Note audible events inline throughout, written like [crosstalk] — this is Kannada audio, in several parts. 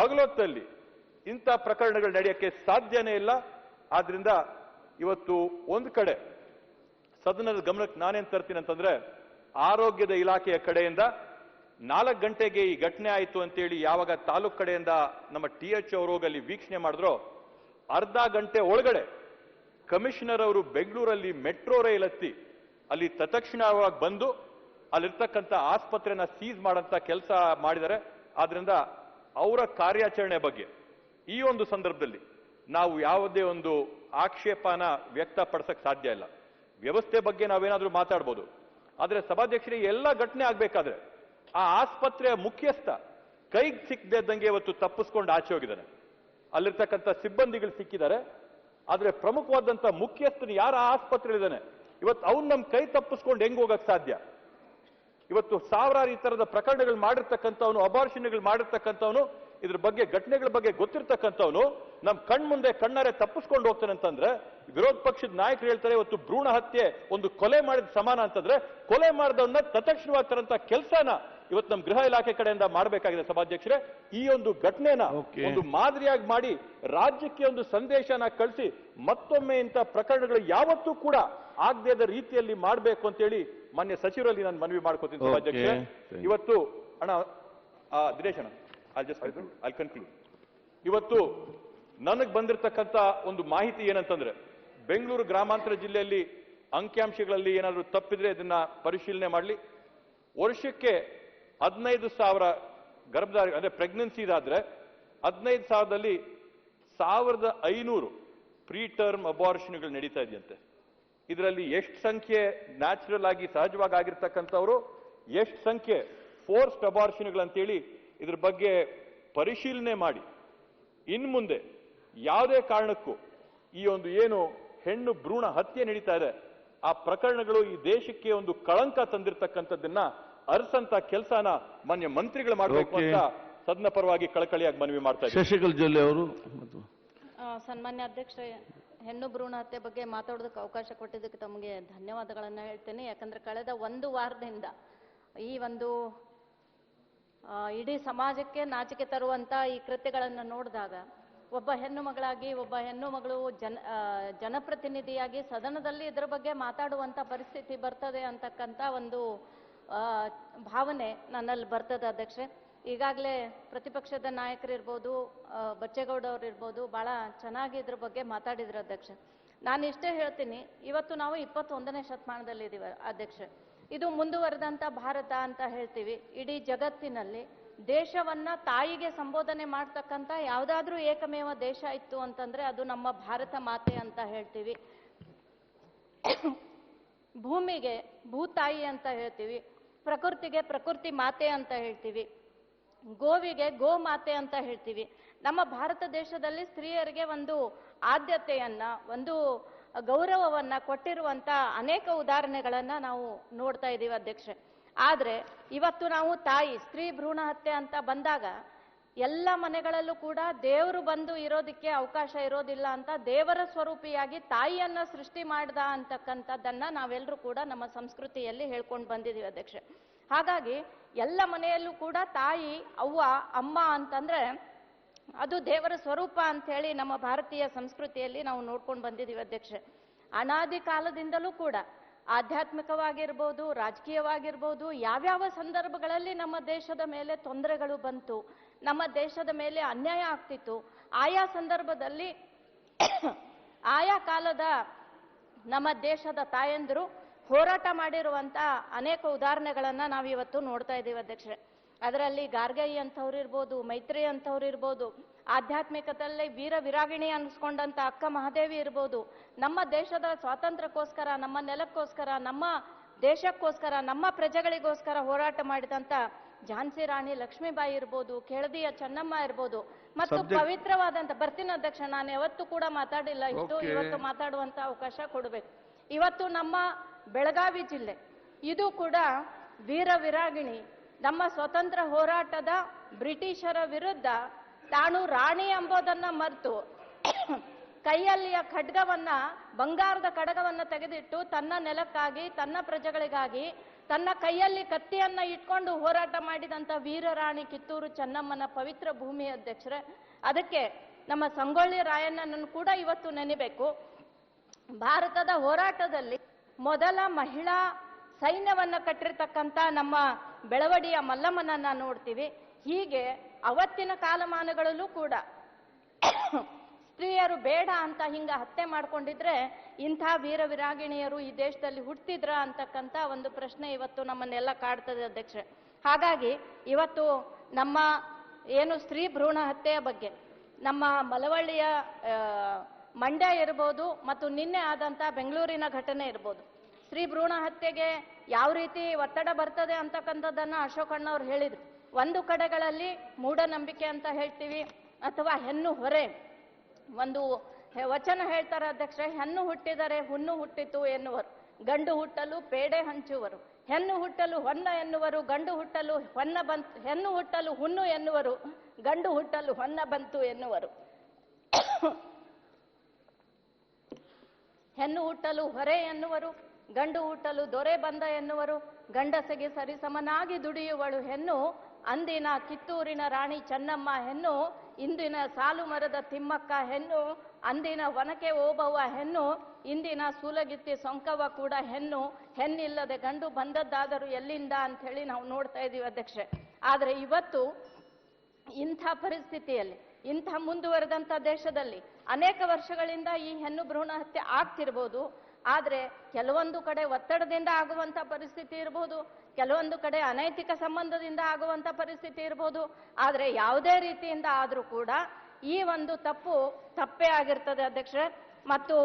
ಹಗಲೊತ್ತಲ್ಲಿ ಇಂಥ ಪ್ರಕರಣಗಳು ನಡೆಯಕ್ಕೆ ಸಾಧ್ಯನೇ ಇಲ್ಲ. ಆದ್ರಿಂದ ಇವತ್ತು ಒಂದು ಕಡೆ ಸದನದ ಗಮನಕ್ಕೆ ನಾನೇನ್ ತರ್ತೀನಿ ಅಂತಂದ್ರೆ ಆರೋಗ್ಯದ ಇಲಾಖೆಯ ಕಡೆಯಿಂದ ನಾಲ್ಕು ಗಂಟೆಗೆ ಈ ಘಟನೆ ಆಯಿತು ಅಂತೇಳಿ ಯಾವಾಗ ತಾಲೂಕ್ ಕಡೆಯಿಂದ ನಮ್ಮ ಟಿ ಎಚ್ ಅವರು ಹೋಗಿ ಅಲ್ಲಿ ವೀಕ್ಷಣೆ ಮಾಡಿದ್ರು ಅರ್ಧ ಗಂಟೆ ಒಳಗಡೆ ಕಮಿಷನರ್ ಅವರು ಬೆಂಗಳೂರಲ್ಲಿ ಮೆಟ್ರೋ ರೈಲ್ ಹತ್ತಿ ಅಲ್ಲಿ ತತ್ಕ್ಷಣವಾಗಿ ಬಂದು ಅಲ್ಲಿರ್ತಕ್ಕಂಥ ಆಸ್ಪತ್ರೆನ ಸೀಸ್ ಮಾಡಂತ ಕೆಲಸ ಮಾಡಿದ್ದಾರೆ. ಆದ್ರಿಂದ ಅವರ ಕಾರ್ಯಾಚರಣೆ ಬಗ್ಗೆ. ಈ ಒಂದು ಸಂದರ್ಭದಲ್ಲಿ ನಾವು ಯಾವುದೇ ಒಂದು ಆಕ್ಷೇಪನ ವ್ಯಕ್ತಪಡಿಸಕ್ಕೆ ಸಾಧ್ಯ ಇಲ್ಲ. ವ್ಯವಸ್ಥೆ ಬಗ್ಗೆ ನಾವೇನಾದ್ರೂ ಮಾತಾಡ್ಬೋದು. ಆದ್ರೆ ಸಭಾಧ್ಯಕ್ಷರಿಗೆ ಎಲ್ಲ ಘಟನೆ ಆಗ್ಬೇಕಾದ್ರೆ ಆ ಆಸ್ಪತ್ರೆಯ ಮುಖ್ಯಸ್ಥ ಕೈಗೆ ಸಿಕ್ಕದೆ ಇದ್ದಂಗೆ ಇವತ್ತು ತಪ್ಪಿಸ್ಕೊಂಡು ಆಚೆ ಹೋಗಿದ್ದಾನೆ. ಅಲ್ಲಿರ್ತಕ್ಕಂಥ ಸಿಬ್ಬಂದಿಗಳು ಸಿಕ್ಕಿದ್ದಾರೆ. ಆದ್ರೆ ಪ್ರಮುಖವಾದಂತ ಮುಖ್ಯಸ್ಥರು ಯಾರ? ಆಸ್ಪತ್ರೆಯಲ್ಲಿದ್ದಾನೆ. ಇವತ್ತು ಅವ್ನು ನಮ್ ಕೈ ತಪ್ಪಿಸ್ಕೊಂಡು ಹೆಂಗ್ ಹೋಗಕ್ ಸಾಧ್ಯ? ಇವತ್ತು ಸಾವಿರಾರು ಈ ತರದ ಪ್ರಕರಣಗಳು ಮಾಡಿರ್ತಕ್ಕಂಥವನು ಅಬಾರ್ಷನ್ಗಳು ಮಾಡಿರ್ತಕ್ಕಂಥವನು ಇದ್ರ ಬಗ್ಗೆ ಘಟನೆಗಳ ಬಗ್ಗೆ ಗೊತ್ತಿರ್ತಕ್ಕಂಥವನು ನಮ್ ಕಣ್ ಮುಂದೆ ಕಣ್ಣಾರೆ ತಪ್ಪಿಸ್ಕೊಂಡು ಹೋಗ್ತಾನೆ ಅಂತಂದ್ರೆ ವಿರೋಧ ಪಕ್ಷದ ನಾಯಕರು ಹೇಳ್ತಾರೆ ಇವತ್ತು ಭ್ರೂಣ ಹತ್ಯೆ ಒಂದು ಕೊಲೆ ಮಾಡಿದ ಸಮಾನ ಅಂತಂದ್ರೆ ಕೊಲೆ ಮಾಡಿದವನ್ನ ತತಕ್ಷಣವಾಗ್ತಾರಂತ ಕೆಲಸನ ಇವತ್ತು ನಮ್ಮ ಗೃಹ ಇಲಾಖೆ ಕಡೆಯಿಂದ ಮಾಡಬೇಕಾಗಿದೆ ಸಭಾಧ್ಯಕ್ಷರೇ ಈ ಒಂದು ಘಟನೆನ. ಒಂದು ಮಾದರಿಯಾಗಿ ಮಾಡಿ ರಾಜ್ಯಕ್ಕೆ ಒಂದು ಸಂದೇಶನ ಕಳಿಸಿ ಮತ್ತೊಮ್ಮೆ ಇಂಥ ಪ್ರಕರಣಗಳು ಯಾವತ್ತೂ ಕೂಡ ಆಗದೇ ಇದ್ದ ರೀತಿಯಲ್ಲಿ ಮಾಡಬೇಕು ಅಂತೇಳಿ ಮಾನ್ಯ ಸಚಿವರಲ್ಲಿ ನಾನು ಮನವಿ ಮಾಡ್ಕೋತೀನಿ you. ಇವತ್ತು ಅಣ್ಣ ಆ, ದಿನೇಶ್ ಅಣ್ಣ ಐ ಜಸ್ಟ್ ಐ ಕನ್ಕ್ಲೂಡ್ ಇವತ್ತು ನನಗೆ ಬಂದಿರತಕ್ಕಂತ ಒಂದು ಮಾಹಿತಿ ಏನಂತಂದ್ರೆ ಬೆಂಗಳೂರು ಗ್ರಾಮಾಂತರ ಜಿಲ್ಲೆಯಲ್ಲಿ ಅಂಕಿಅಂಶಗಳಲ್ಲಿ ಏನಾದರೂ ತಪ್ಪಿದ್ರೆ ಇದನ್ನ ಪರಿಶೀಲನೆ ಮಾಡಲಿ. ವರ್ಷಕ್ಕೆ ಹದಿನೈದು ಸಾವಿರ ಗರ್ಭಧಾರಿ ಅಂದ್ರೆ ಪ್ರೆಗ್ನೆನ್ಸಿ ಇದಾದ್ರೆ ಹದಿನೈದು ಸಾವಿರದಲ್ಲಿ ಸಾವಿರದ ಐನೂರು ಪ್ರೀ ಟರ್ಮ್ ಅಬಾರ್ಷನ್ಗಳು ನಡೀತಾ ಇದೆಯಂತೆ. ಇದರಲ್ಲಿ ಎಷ್ಟು ಸಂಖ್ಯೆ ನ್ಯಾಚುರಲ್ ಆಗಿ ಸಹಜವಾಗಿ ಆಗಿರ್ತಕ್ಕಂಥವ್ರು ಎಷ್ಟು ಸಂಖ್ಯೆ ಫೋರ್ಸ್ಡ್ ಅಬಾರ್ಷನ್ಗಳು ಅಂತೇಳಿ ಇದ್ರ ಬಗ್ಗೆ ಪರಿಶೀಲನೆ ಮಾಡಿ. ಇನ್ ಮುಂದೆ ಯಾವುದೇ ಕಾರಣಕ್ಕೂ ಈ ಒಂದು ಏನು ಹೆಣ್ಣು ಭ್ರೂಣ ಹತ್ಯೆ ನಡೀತಾ ಇದೆ ಆ ಪ್ರಕರಣಗಳು ಈ ದೇಶಕ್ಕೆ ಒಂದು ಕಳಂಕ ತಂದಿರತಕ್ಕಂಥದ್ದನ್ನ ಅರಸಂತ ಕೆಲಸನ ಮಾನ್ಯ ಮಂತ್ರಿಗಳು ಮಾಡಬೇಕು ಅಂತ ಸದನ ಪರವಾಗಿ ಕಳಕಳಿಯಾಗಿ ಮನವಿ ಮಾಡ್ತಾ ಇದ್ದಾರೆ ಶಶಿಕಲ್ ಜೊಲ್ಲೆ ಅವರು ಮತ್ತು ಸನ್ಮಾನ್ಯ ಅಧ್ಯಕ್ಷರೇ ಹೆಣ್ಣು ಭ್ರೂಣ ಹತ್ಯೆ ಬಗ್ಗೆ ಮಾತಾಡೋದಕ್ಕೆ ಅವಕಾಶ ಕೊಟ್ಟಿದ್ದಕ್ಕೆ ತಮಗೆ ಧನ್ಯವಾದಗಳನ್ನು ಹೇಳ್ತೇನೆ. ಯಾಕಂದ್ರೆ ಕಳೆದ ಒಂದು ವಾರದಿಂದ ಈ ಒಂದು ಇಡೀ ಸಮಾಜಕ್ಕೆ ನಾಚಿಕೆ ತರುವಂತ ಈ ಕೃತ್ಯಗಳನ್ನು ನೋಡಿದಾಗ ಒಬ್ಬ ಹೆಣ್ಣು ಮಗಳಾಗಿ ಒಬ್ಬ ಹೆಣ್ಣು ಮಗಳು ಜನ ಜನಪ್ರತಿನಿಧಿಯಾಗಿ ಸದನದಲ್ಲಿ ಇದರ ಬಗ್ಗೆ ಮಾತಾಡುವಂತ ಪರಿಸ್ಥಿತಿ ಬರ್ತದೆ ಅಂತಕ್ಕಂಥ ಒಂದು ಭಾವನೆ ನನ್ನಲ್ಲಿ ಬರ್ತದೆ ಅಧ್ಯಕ್ಷೆ ಈಗಾಗಲೇ ಪ್ರತಿಪಕ್ಷದ ನಾಯಕರಿರ್ಬೋದು ಇರ್ಬೋದು ಬಚ್ಚೇಗೌಡ ಅವ್ರು ಇರ್ಬೋದು ಭಾಳ ಚೆನ್ನಾಗಿ ಇದ್ರ ಬಗ್ಗೆ ಮಾತಾಡಿದ್ರು ಅಧ್ಯಕ್ಷೆ ನಾನು ಇಷ್ಟೇ ಹೇಳ್ತೀನಿ, ಇವತ್ತು ನಾವು ಇಪ್ಪತ್ತೊಂದನೇ ಶತಮಾನದಲ್ಲಿ ಇದ್ದೀವಿ ಅಧ್ಯಕ್ಷೆ ಇದು ಮುಂದುವರೆದಂಥ ಭಾರತ ಅಂತ ಹೇಳ್ತೀವಿ. ಇಡೀ ಜಗತ್ತಿನಲ್ಲಿ ದೇಶವನ್ನ ತಾಯಿಗೆ ಸಂಬೋಧನೆ ಮಾಡ್ತಕ್ಕಂಥ ಯಾವುದಾದ್ರೂ ಏಕಮೇವ ದೇಶ ಇತ್ತು ಅಂತಂದ್ರೆ ಅದು ನಮ್ಮ ಭಾರತ ಮಾತೆ ಅಂತ ಹೇಳ್ತೀವಿ. ಭೂಮಿಗೆ ಭೂತಾಯಿ ಅಂತ ಹೇಳ್ತೀವಿ. ಪ್ರಕೃತಿಗೆ ಪ್ರಕೃತಿ ಮಾತೆ ಅಂತ ಹೇಳ್ತೀವಿ. ಗೋವಿಗೆ ಗೋ ಮಾತೆ ಅಂತ ಹೇಳ್ತೀವಿ. ನಮ್ಮ ಭಾರತ ದೇಶದಲ್ಲಿ ಸ್ತ್ರೀಯರಿಗೆ ಒಂದು ಆದ್ಯತೆಯನ್ನ, ಒಂದು ಗೌರವವನ್ನ ಕೊಟ್ಟಿರುವಂತ ಅನೇಕ ಉದಾಹರಣೆಗಳನ್ನ ನಾವು ನೋಡ್ತಾ ಇದ್ದೀವಿ ಅಧ್ಯಕ್ಷೆ ಆದ್ರೆ ಇವತ್ತು ನಾವು ತಾಯಿ, ಸ್ತ್ರೀ ಭ್ರೂಣ ಹತ್ಯೆ ಅಂತ ಬಂದಾಗ ಎಲ್ಲ ಮನೆಗಳಲ್ಲೂ ಕೂಡ ದೇವರು ಬಂದು ಇರೋದಕ್ಕೆ ಅವಕಾಶ ಇರೋದಿಲ್ಲ ಅಂತ ದೇವರ ಸ್ವರೂಪಿಯಾಗಿ ತಾಯಿಯನ್ನ ಸೃಷ್ಟಿ ಮಾಡ್ದ ಅಂತಕ್ಕಂಥದ್ದನ್ನ ನಾವೆಲ್ಲರೂ ಕೂಡ ನಮ್ಮ ಸಂಸ್ಕೃತಿಯಲ್ಲಿ ಹೇಳ್ಕೊಂಡು ಬಂದಿದ್ದೀವಿ ಅಧ್ಯಕ್ಷೆ. ಹಾಗಾಗಿ ಎಲ್ಲ ಮನೆಯಲ್ಲೂ ಕೂಡ ತಾಯಿ, ಅವ್ವ, ಅಮ್ಮ ಅಂತಂದ್ರೆ ಅದು ದೇವರ ಸ್ವರೂಪ ಅಂತ ಹೇಳಿ ನಮ್ಮ ಭಾರತೀಯ ಸಂಸ್ಕೃತಿಯಲ್ಲಿ ನಾವು ನೋಡ್ಕೊಂಡು ಬಂದಿದ್ದೀವಿ ಅಧ್ಯಕ್ಷೆ. ಅನಾದಿ ಕಾಲದಿಂದಲೂ ಕೂಡ ಆಧ್ಯಾತ್ಮಿಕವಾಗಿರ್ಬೋದು, ರಾಜಕೀಯವಾಗಿರ್ಬೋದು, ಯಾವ್ಯಾವ ಸಂದರ್ಭಗಳಲ್ಲಿ ನಮ್ಮ ದೇಶದ ಮೇಲೆ ತೊಂದರೆಗಳು ಬಂತು ನಮ್ಮ ದೇಶದ ಮೇಲೆ ಅನ್ಯಾಯ ಆಗ್ತಿತ್ತು. ಆಯಾ ಸಂದರ್ಭದಲ್ಲಿ [coughs] ಆಯಾ ಕಾಲದ ನಮ್ಮ ದೇಶದ ತಾಯಂದಿರು ಹೋರಾಟ ಮಾಡಿರುವಂತ ಅನೇಕ ಉದಾಹರಣೆಗಳನ್ನ ನಾವು ಇವತ್ತು ನೋಡ್ತಾ ಇದ್ದೀವಿ ಅಧ್ಯಕ್ಷೆ ಅದರಲ್ಲಿ ಗಾರ್ಗೈ ಅಂಥವ್ರು ಇರ್ಬೋದು, ಮೈತ್ರಿ ಅಂಥವ್ರು ಇರ್ಬೋದು, ಆಧ್ಯಾತ್ಮಿಕದಲ್ಲಿ ವೀರ ವಿರಾಗಿಣಿ ಅನ್ಸ್ಕೊಂಡಂತ ಅಕ್ಕ ಮಹಾದೇವಿ ಇರ್ಬೋದು, ನಮ್ಮ ದೇಶದ ಸ್ವಾತಂತ್ರ್ಯಕ್ಕೋಸ್ಕರ, ನಮ್ಮ ನೆಲಕ್ಕೋಸ್ಕರ, ನಮ್ಮ ದೇಶಕ್ಕೋಸ್ಕರ, ನಮ್ಮ ಪ್ರಜೆಗಳಿಗೋಸ್ಕರ ಹೋರಾಟ ಮಾಡಿದಂತ ಝಾನ್ಸಿ ರಾಣಿ ಲಕ್ಷ್ಮೀಬಾಯಿ ಇರ್ಬೋದು ಕೆಳದಿಯ ಚೆನ್ನಮ್ಮ ಇರ್ಬೋದು ಮತ್ತು Subject- ಪವಿತ್ರವಾದಂತ ಬರ್ತೀನಿ ಅಧ್ಯಕ್ಷ ನಾನು ಯಾವತ್ತೂ ಕೂಡ ಮಾತಾಡಿಲ್ಲ ಇಷ್ಟು Okay. ಇವತ್ತು ಮಾತಾಡುವಂತ ಅವಕಾಶ ಕೊಡಬೇಕು ಇವತ್ತು ನಮ್ಮ ಬೆಳಗಾವಿ ಜಿಲ್ಲೆ ಇದು ಕೂಡ ವೀರ ವಿರಾಗಿಣಿ ನಮ್ಮ ಸ್ವತಂತ್ರ ಹೋರಾಟದ ಬ್ರಿಟಿಷರ ವಿರುದ್ಧ ತಾನು ರಾಣಿ ಎಂಬುದನ್ನ ಮರೆತು [coughs] ಕೈಯಲ್ಲಿಯ ಖಡ್ಗವನ್ನ ಬಂಗಾರದ ಕಡಗವನ್ನ ತೆಗೆದಿಟ್ಟು ತನ್ನ ನೆಲಕ್ಕಾಗಿ ತನ್ನ ಪ್ರಜೆಗಳಿಗಾಗಿ ತನ್ನ ಕೈಯಲ್ಲಿ ಕತ್ತಿಯನ್ನ ಇಟ್ಕೊಂಡು ಹೋರಾಟ ಮಾಡಿದಂತ ವೀರರಾಣಿ ಕಿತ್ತೂರು ಚೆನ್ನಮ್ಮನ ಪವಿತ್ರ ಭೂಮಿ ಅಧ್ಯಕ್ಷರೇ, ಅದಕ್ಕೆ ನಮ್ಮ ಸಂಗೊಳ್ಳಿ ರಾಯಣ್ಣನನ್ನು ಕೂಡ ಇವತ್ತು ನೆನೆಬೇಕು. ಭಾರತದ ಹೋರಾಟದಲ್ಲಿ ಮೊದಲ ಮಹಿಳಾ ಸೈನ್ಯವನ್ನ ಕಟ್ಟಿರ್ತಕ್ಕಂಥ ನಮ್ಮ ಬೆಳವಡಿಯ ಮಲ್ಲಮ್ಮನನ್ನ ನೋಡ್ತೀವಿ. ಹೀಗೆ ಅವತ್ತಿನ ಕಾಲಮಾನಗಳಲ್ಲೂ ಕೂಡ ಸ್ತ್ರೀಯರು ಬೇಡ ಅಂತ ಹಿಂಗ ಹತ್ಯೆ ಮಾಡ್ಕೊಂಡಿದ್ರೆ ಇಂಥ ವೀರ ವಿರಾಗಿಣಿಯರು ಈ ದೇಶದಲ್ಲಿ ಹುಟ್ಟಿದ್ರ ಅಂತಕ್ಕಂಥ ಒಂದು ಪ್ರಶ್ನೆ ಇವತ್ತು ನಮ್ಮನ್ನೆಲ್ಲ ಕಾಡ್ತದೆ ಅಧ್ಯಕ್ಷೆ ಹಾಗಾಗಿ ಇವತ್ತು ನಮ್ಮ ಏನು ಸ್ತ್ರೀ ಭ್ರೂಣ ಹತ್ಯೆಯ ಬಗ್ಗೆ, ನಮ್ಮ ಮಲವಳ್ಳಿಯ ಮಂಡ್ಯ ಇರ್ಬೋದು ಮತ್ತು ನಿನ್ನೆ ಆದಂತ ಬೆಂಗಳೂರಿನ ಘಟನೆ ಇರ್ಬೋದು. ಸ್ತ್ರೀ ಭ್ರೂಣ ಹತ್ಯೆಗೆ ಯಾವ ರೀತಿ ಒತ್ತಡ ಬರ್ತದೆ ಅಂತಕ್ಕಂಥದ್ದನ್ನು ಅಶೋಕ್ ಅಣ್ಣವ್ರು ಹೇಳಿದರು. ಒಂದು ಕಡೆಗಳಲ್ಲಿ ಮೂಢನಂಬಿಕೆ ಅಂತ ಹೇಳ್ತೀವಿ ಅಥವಾ ಹೆಣ್ಣು ಹೊರೆ. ಒಂದು ವಚನ ಹೇಳ್ತಾರೆ ಅಧ್ಯಕ್ಷ ಹೆಣ್ಣು ಹುಟ್ಟಿದರೆ ಹುಣ್ಣು ಹುಟ್ಟಿತು ಎನ್ನುವರು. ಗಂಡು ಹುಟ್ಟಲು ಪೇಡೆ ಹಂಚುವರು. ಹೆಣ್ಣು ಹುಟ್ಟಲು ಹೊನ್ನ ಎನ್ನುವರು, ಗಂಡು ಹುಟ್ಟಲು ಹೊನ್ನ ಬಂತು, ಹೆಣ್ಣು ಹುಟ್ಟಲು ಹುಣ್ಣು ಎನ್ನುವರು, ಗಂಡು ಹುಟ್ಟಲು ಹೊನ್ನ ಬಂತು ಎನ್ನುವರು. ಹೆಣ್ಣು ಹುಟ್ಟಲು ಹೊರೆ ಎನ್ನುವರು, ಗಂಡು ಹುಟ್ಟಲು ದೊರೆ ಬಂದ ಎನ್ನುವರು, ಗಂಡಸಗೆ ಸರಿಸಮನಾಗಿ ದುಡಿಯುವಳು ಹೆಣ್ಣು, ಅಂದಿನ ಕಿತ್ತೂರಿನ ರಾಣಿ ಚೆನ್ನಮ್ಮ ಹೆಣ್ಣು ಇಂದಿನ ಸಾಲು ಮರದ ತಿಮ್ಮಕ್ಕ ಹೆಣ್ಣು, ಅಂದಿನ ಒನಕೆ ಓಬವ್ವ ಹೆಣ್ಣು, ಇಂದಿನ ಸೂಲಗಿತ್ತಿ ಸೊಂಕವ್ವ ಕೂಡ ಹೆಣ್ಣು, ಹೆಣ್ಣಿಲ್ಲದೆ ಗಂಡು ಬಂದದ್ದಾದರೂ ಎಲ್ಲಿಂದ ಅಂತ ಹೇಳಿ ನಾವು ನೋಡ್ತಾ ಇದ್ದೀವಿ ಅಧ್ಯಕ್ಷೆ ಆದ್ರೆ ಇವತ್ತು ಇಂಥ ಪರಿಸ್ಥಿತಿಯಲ್ಲಿ, ಇಂಥ ಮುಂದುವರೆದಂಥ ದೇಶದಲ್ಲಿ ಅನೇಕ ವರ್ಷಗಳಿಂದ ಈ ಹೆಣ್ಣು ಭ್ರೂಣ ಹತ್ಯೆ ಆಗ್ತಿರ್ಬೋದು, ಆದ್ರೆ ಕೆಲವೊಂದು ಕಡೆ ಒತ್ತಡದಿಂದ ಆಗುವಂತ ಪರಿಸ್ಥಿತಿ ಇರ್ಬೋದು ಕೆಲವೊಂದು ಕಡೆ ಅನೈತಿಕ ಸಂಬಂಧದಿಂದ ಆಗುವಂತ ಪರಿಸ್ಥಿತಿ ಇರ್ಬೋದು. ಆದ್ರೆ ಯಾವುದೇ ರೀತಿಯಿಂದ ಆದರೂ ಕೂಡ ಈ ಒಂದು ತಪ್ಪು ತಪ್ಪೇ ಆಗಿರ್ತದೆ ಅಧ್ಯಕ್ಷರೇ. ಮತ್ತು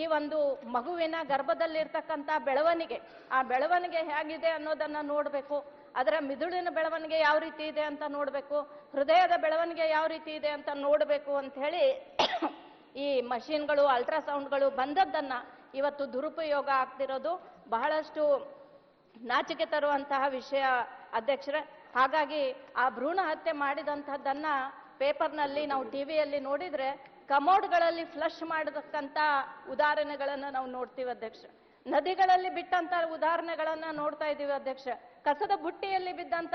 ಈ ಒಂದು ಮಗುವಿನ ಗರ್ಭದಲ್ಲಿರ್ತಕ್ಕಂಥ ಬೆಳವಣಿಗೆ, ಆ ಬೆಳವಣಿಗೆ ಹೇಗಿದೆ ಅನ್ನೋದನ್ನ ನೋಡಬೇಕು. ಅದರ ಮಿದುಳಿನ ಬೆಳವಣಿಗೆ ಯಾವ ರೀತಿ ಇದೆ ಅಂತ ನೋಡಬೇಕು. ಹೃದಯದ ಬೆಳವಣಿಗೆ ಯಾವ ರೀತಿ ಇದೆ ಅಂತ ನೋಡಬೇಕು ಅಂತ ಹೇಳಿ [coughs] ಈ ಮಷಿನ್ಗಳು, ಅಲ್ಟ್ರಾಸೌಂಡ್ಗಳು ಬಂದದ್ದನ್ನ ಇವತ್ತು ದುರುಪಯೋಗ ಆಗ್ತಿರೋದು. ಬಹಳಷ್ಟು ನಾಚಿಕೆ ತರುವಂತಹ ವಿಷಯ ಅಧ್ಯಕ್ಷರೇ. ಹಾಗಾಗಿ ಆ ಭ್ರೂಣ ಹತ್ಯೆ ಮಾಡಿದಂಥದ್ದನ್ನ ಪೇಪರ್ನಲ್ಲಿ ನಾವು ಟಿವಿಯಲ್ಲಿ ನೋಡಿದ್ರೆ ಕಮೋಡ್ಗಳಲ್ಲಿ ಫ್ಲಶ್ ಮಾಡತಕ್ಕಂತ ಉದಾಹರಣೆಗಳನ್ನ ನಾವು ನೋಡ್ತೀವಿ ಅಧ್ಯಕ್ಷ ನದಿಗಳಲ್ಲಿ ಬಿಟ್ಟಂತ ಉದಾಹರಣೆಗಳನ್ನ ನೋಡ್ತಾ ಇದ್ದೀವಿ ಅಧ್ಯಕ್ಷ ಕಸದ ಬುಟ್ಟಿಯಲ್ಲಿ ಬಿದ್ದಂತ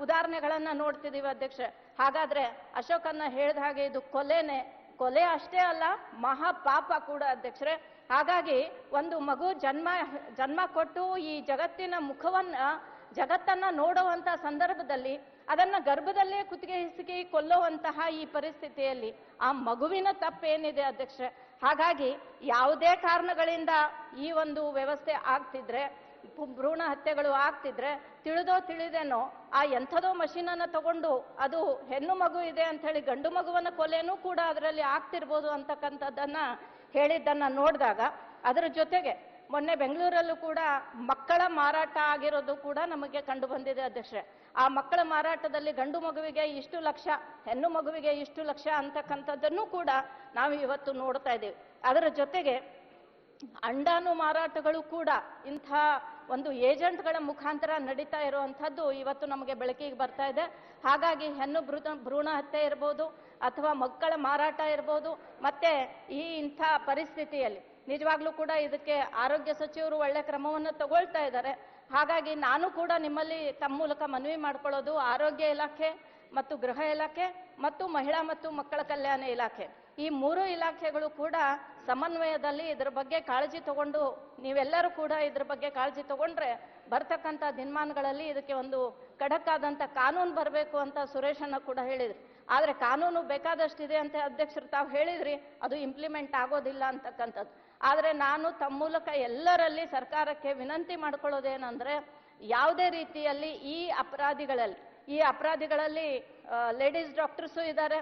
ಉದಾಹರಣೆಗಳನ್ನ ನೋಡ್ತಿದ್ದೀವಿ ಅಧ್ಯಕ್ಷ ಹಾಗಾದ್ರೆ ಅಶೋಕನ್ನ ಹೇಳಿದ ಹಾಗೆ ಇದು ಕೊಲೆನೆ. ಕೊಲೆ ಅಷ್ಟೇ ಅಲ್ಲ ಮಹಾ ಪಾಪ ಕೂಡ ಅಧ್ಯಕ್ಷರೇ. ಹಾಗಾಗಿ ಒಂದು ಮಗು ಜನ್ಮ ಜನ್ಮ ಕೊಟ್ಟು ಈ ಜಗತ್ತಿನ ಮುಖವನ್ನ, ಜಗತ್ತನ್ನ ನೋಡುವಂತ ಸಂದರ್ಭದಲ್ಲಿ, ಅದನ್ನ ಗರ್ಭದಲ್ಲೇ ಕುತ್ತಿಗೆ ಹಿಸುಕಿ ಕೊಲ್ಲುವಂತಹ ಈ ಪರಿಸ್ಥಿತಿಯಲ್ಲಿ ಆ ಮಗುವಿನ ತಪ್ಪೇನಿದೆ ಅಧ್ಯಕ್ಷ? ಹಾಗಾಗಿ ಯಾವುದೇ ಕಾರಣಗಳಿಂದ ಈ ಒಂದು ವ್ಯವಸ್ಥೆ ಆಗ್ತಿದ್ರೆ, ಭ್ರೂಣ ಹತ್ಯೆಗಳು ಆಗ್ತಿದ್ರೆ ತಿಳಿದೋ ತಿಳಿದೇನೋ ಆ ಎಂಥದೋ ಮಷೀನನ್ನು ತಗೊಂಡು ಅದು ಹೆಣ್ಣು ಮಗು ಇದೆ ಅಂತ ಹೇಳಿ ಗಂಡು ಮಗುವನ್ನ ಕೊಲೆನೂ ಕೂಡ ಅದರಲ್ಲಿ ಆಗ್ತಿರ್ಬೋದು ಅಂತಕ್ಕಂಥದ್ದನ್ನ ಹೇಳಿದ್ದನ್ನ ನೋಡಿದಾಗ ಅದರ ಜೊತೆಗೆ ಮೊನ್ನೆ ಬೆಂಗಳೂರಲ್ಲೂ ಕೂಡ ಮಕ್ಕಳ ಮಾರಾಟ ಆಗಿರೋದು ಕೂಡ ನಮಗೆ ಕಂಡು ಬಂದಿದೆ ಅಧ್ಯಕ್ಷರೇ. ಆ ಮಕ್ಕಳ ಮಾರಾಟದಲ್ಲಿ ಗಂಡು ಮಗುವಿಗೆ ಇಷ್ಟು ಲಕ್ಷ, ಹೆಣ್ಣು ಮಗುವಿಗೆ ಇಷ್ಟು ಲಕ್ಷ ಅಂತಕ್ಕಂಥದ್ದನ್ನು ಕೂಡ ನಾವು ಇವತ್ತು ನೋಡ್ತಾ ಇದ್ದೀವಿ. ಅದರ ಜೊತೆಗೆ ಅಂಡಾನು ಮಾರಾಟಗಳು ಕೂಡ ಇಂಥ ಒಂದು ಏಜೆಂಟ್ಗಳ ಮುಖಾಂತರ ನಡೀತಾ ಇರುವಂಥದ್ದು ಇವತ್ತು ನಮಗೆ ಬೆಳಕಿಗೆ ಬರ್ತಾ ಇದೆ. ಹಾಗಾಗಿ ಹೆಣ್ಣು ಭ್ರೂಣ ಭ್ರೂಣ ಹತ್ಯೆ ಇರ್ಬೋದು ಅಥವಾ ಮಕ್ಕಳ ಮಾರಾಟ ಇರ್ಬೋದು, ಮತ್ತೆ ಈ ಇಂಥ ಪರಿಸ್ಥಿತಿಯಲ್ಲಿ. ನಿಜವಾಗ್ಲೂ ಕೂಡ ಇದಕ್ಕೆ ಆರೋಗ್ಯ ಸಚಿವರು ಒಳ್ಳೆ ಕ್ರಮವನ್ನು ತಗೊಳ್ತಾ ಇದ್ದಾರೆ. ಹಾಗಾಗಿ ನಾನು ಕೂಡ ನಿಮ್ಮಲ್ಲಿ ತಮ್ಮ ಮೂಲಕ ಮನವಿ ಮಾಡ್ಕೊಳ್ಳೋದು ಆರೋಗ್ಯ ಇಲಾಖೆ ಮತ್ತು ಗೃಹ ಇಲಾಖೆ ಮತ್ತು ಮಹಿಳಾ ಮತ್ತು ಮಕ್ಕಳ ಕಲ್ಯಾಣ ಇಲಾಖೆ. ಈ ಮೂರು ಇಲಾಖೆಗಳು ಕೂಡ ಸಮನ್ವಯದಲ್ಲಿ ಇದ್ರ ಬಗ್ಗೆ ಕಾಳಜಿ ತಗೊಂಡು, ನೀವೆಲ್ಲರೂ ಕೂಡ ಇದ್ರ ಬಗ್ಗೆ ಕಾಳಜಿ ತಗೊಂಡ್ರೆ ಬರ್ತಕ್ಕಂಥ ದಿನಮಾನಗಳಲ್ಲಿ ಇದಕ್ಕೆ ಒಂದು ಖಡಕ್ಕಾದಂಥ ಕಾನೂನು ಬರಬೇಕು ಅಂತ ಸುರೇಶಣ್ಣ ಕೂಡ ಹೇಳಿದ್ರಿ. ಆದ್ರೆ ಕಾನೂನು ಬೇಕಾದಷ್ಟಿದೆ ಅಂತ ಅಧ್ಯಕ್ಷರು ತಾವು ಹೇಳಿದ್ರಿ ಅದು ಇಂಪ್ಲಿಮೆಂಟ್ ಆಗೋದಿಲ್ಲ ಅಂತಕ್ಕಂಥದ್ದು. ಆದರೆ ನಾನು ತಮ್ಮ ಮೂಲಕ ಎಲ್ಲರಲ್ಲಿ ಸರ್ಕಾರಕ್ಕೆ ವಿನಂತಿ ಮಾಡ್ಕೊಳ್ಳೋದೇನಂದ್ರೆ ಯಾವುದೇ ರೀತಿಯಲ್ಲಿ ಈ ಅಪರಾಧಿಗಳಲ್ಲಿ ಈ ಅಪರಾಧಿಗಳಲ್ಲಿ ಲೇಡೀಸ್ ಡಾಕ್ಟರ್ಸು ಇದ್ದಾರೆ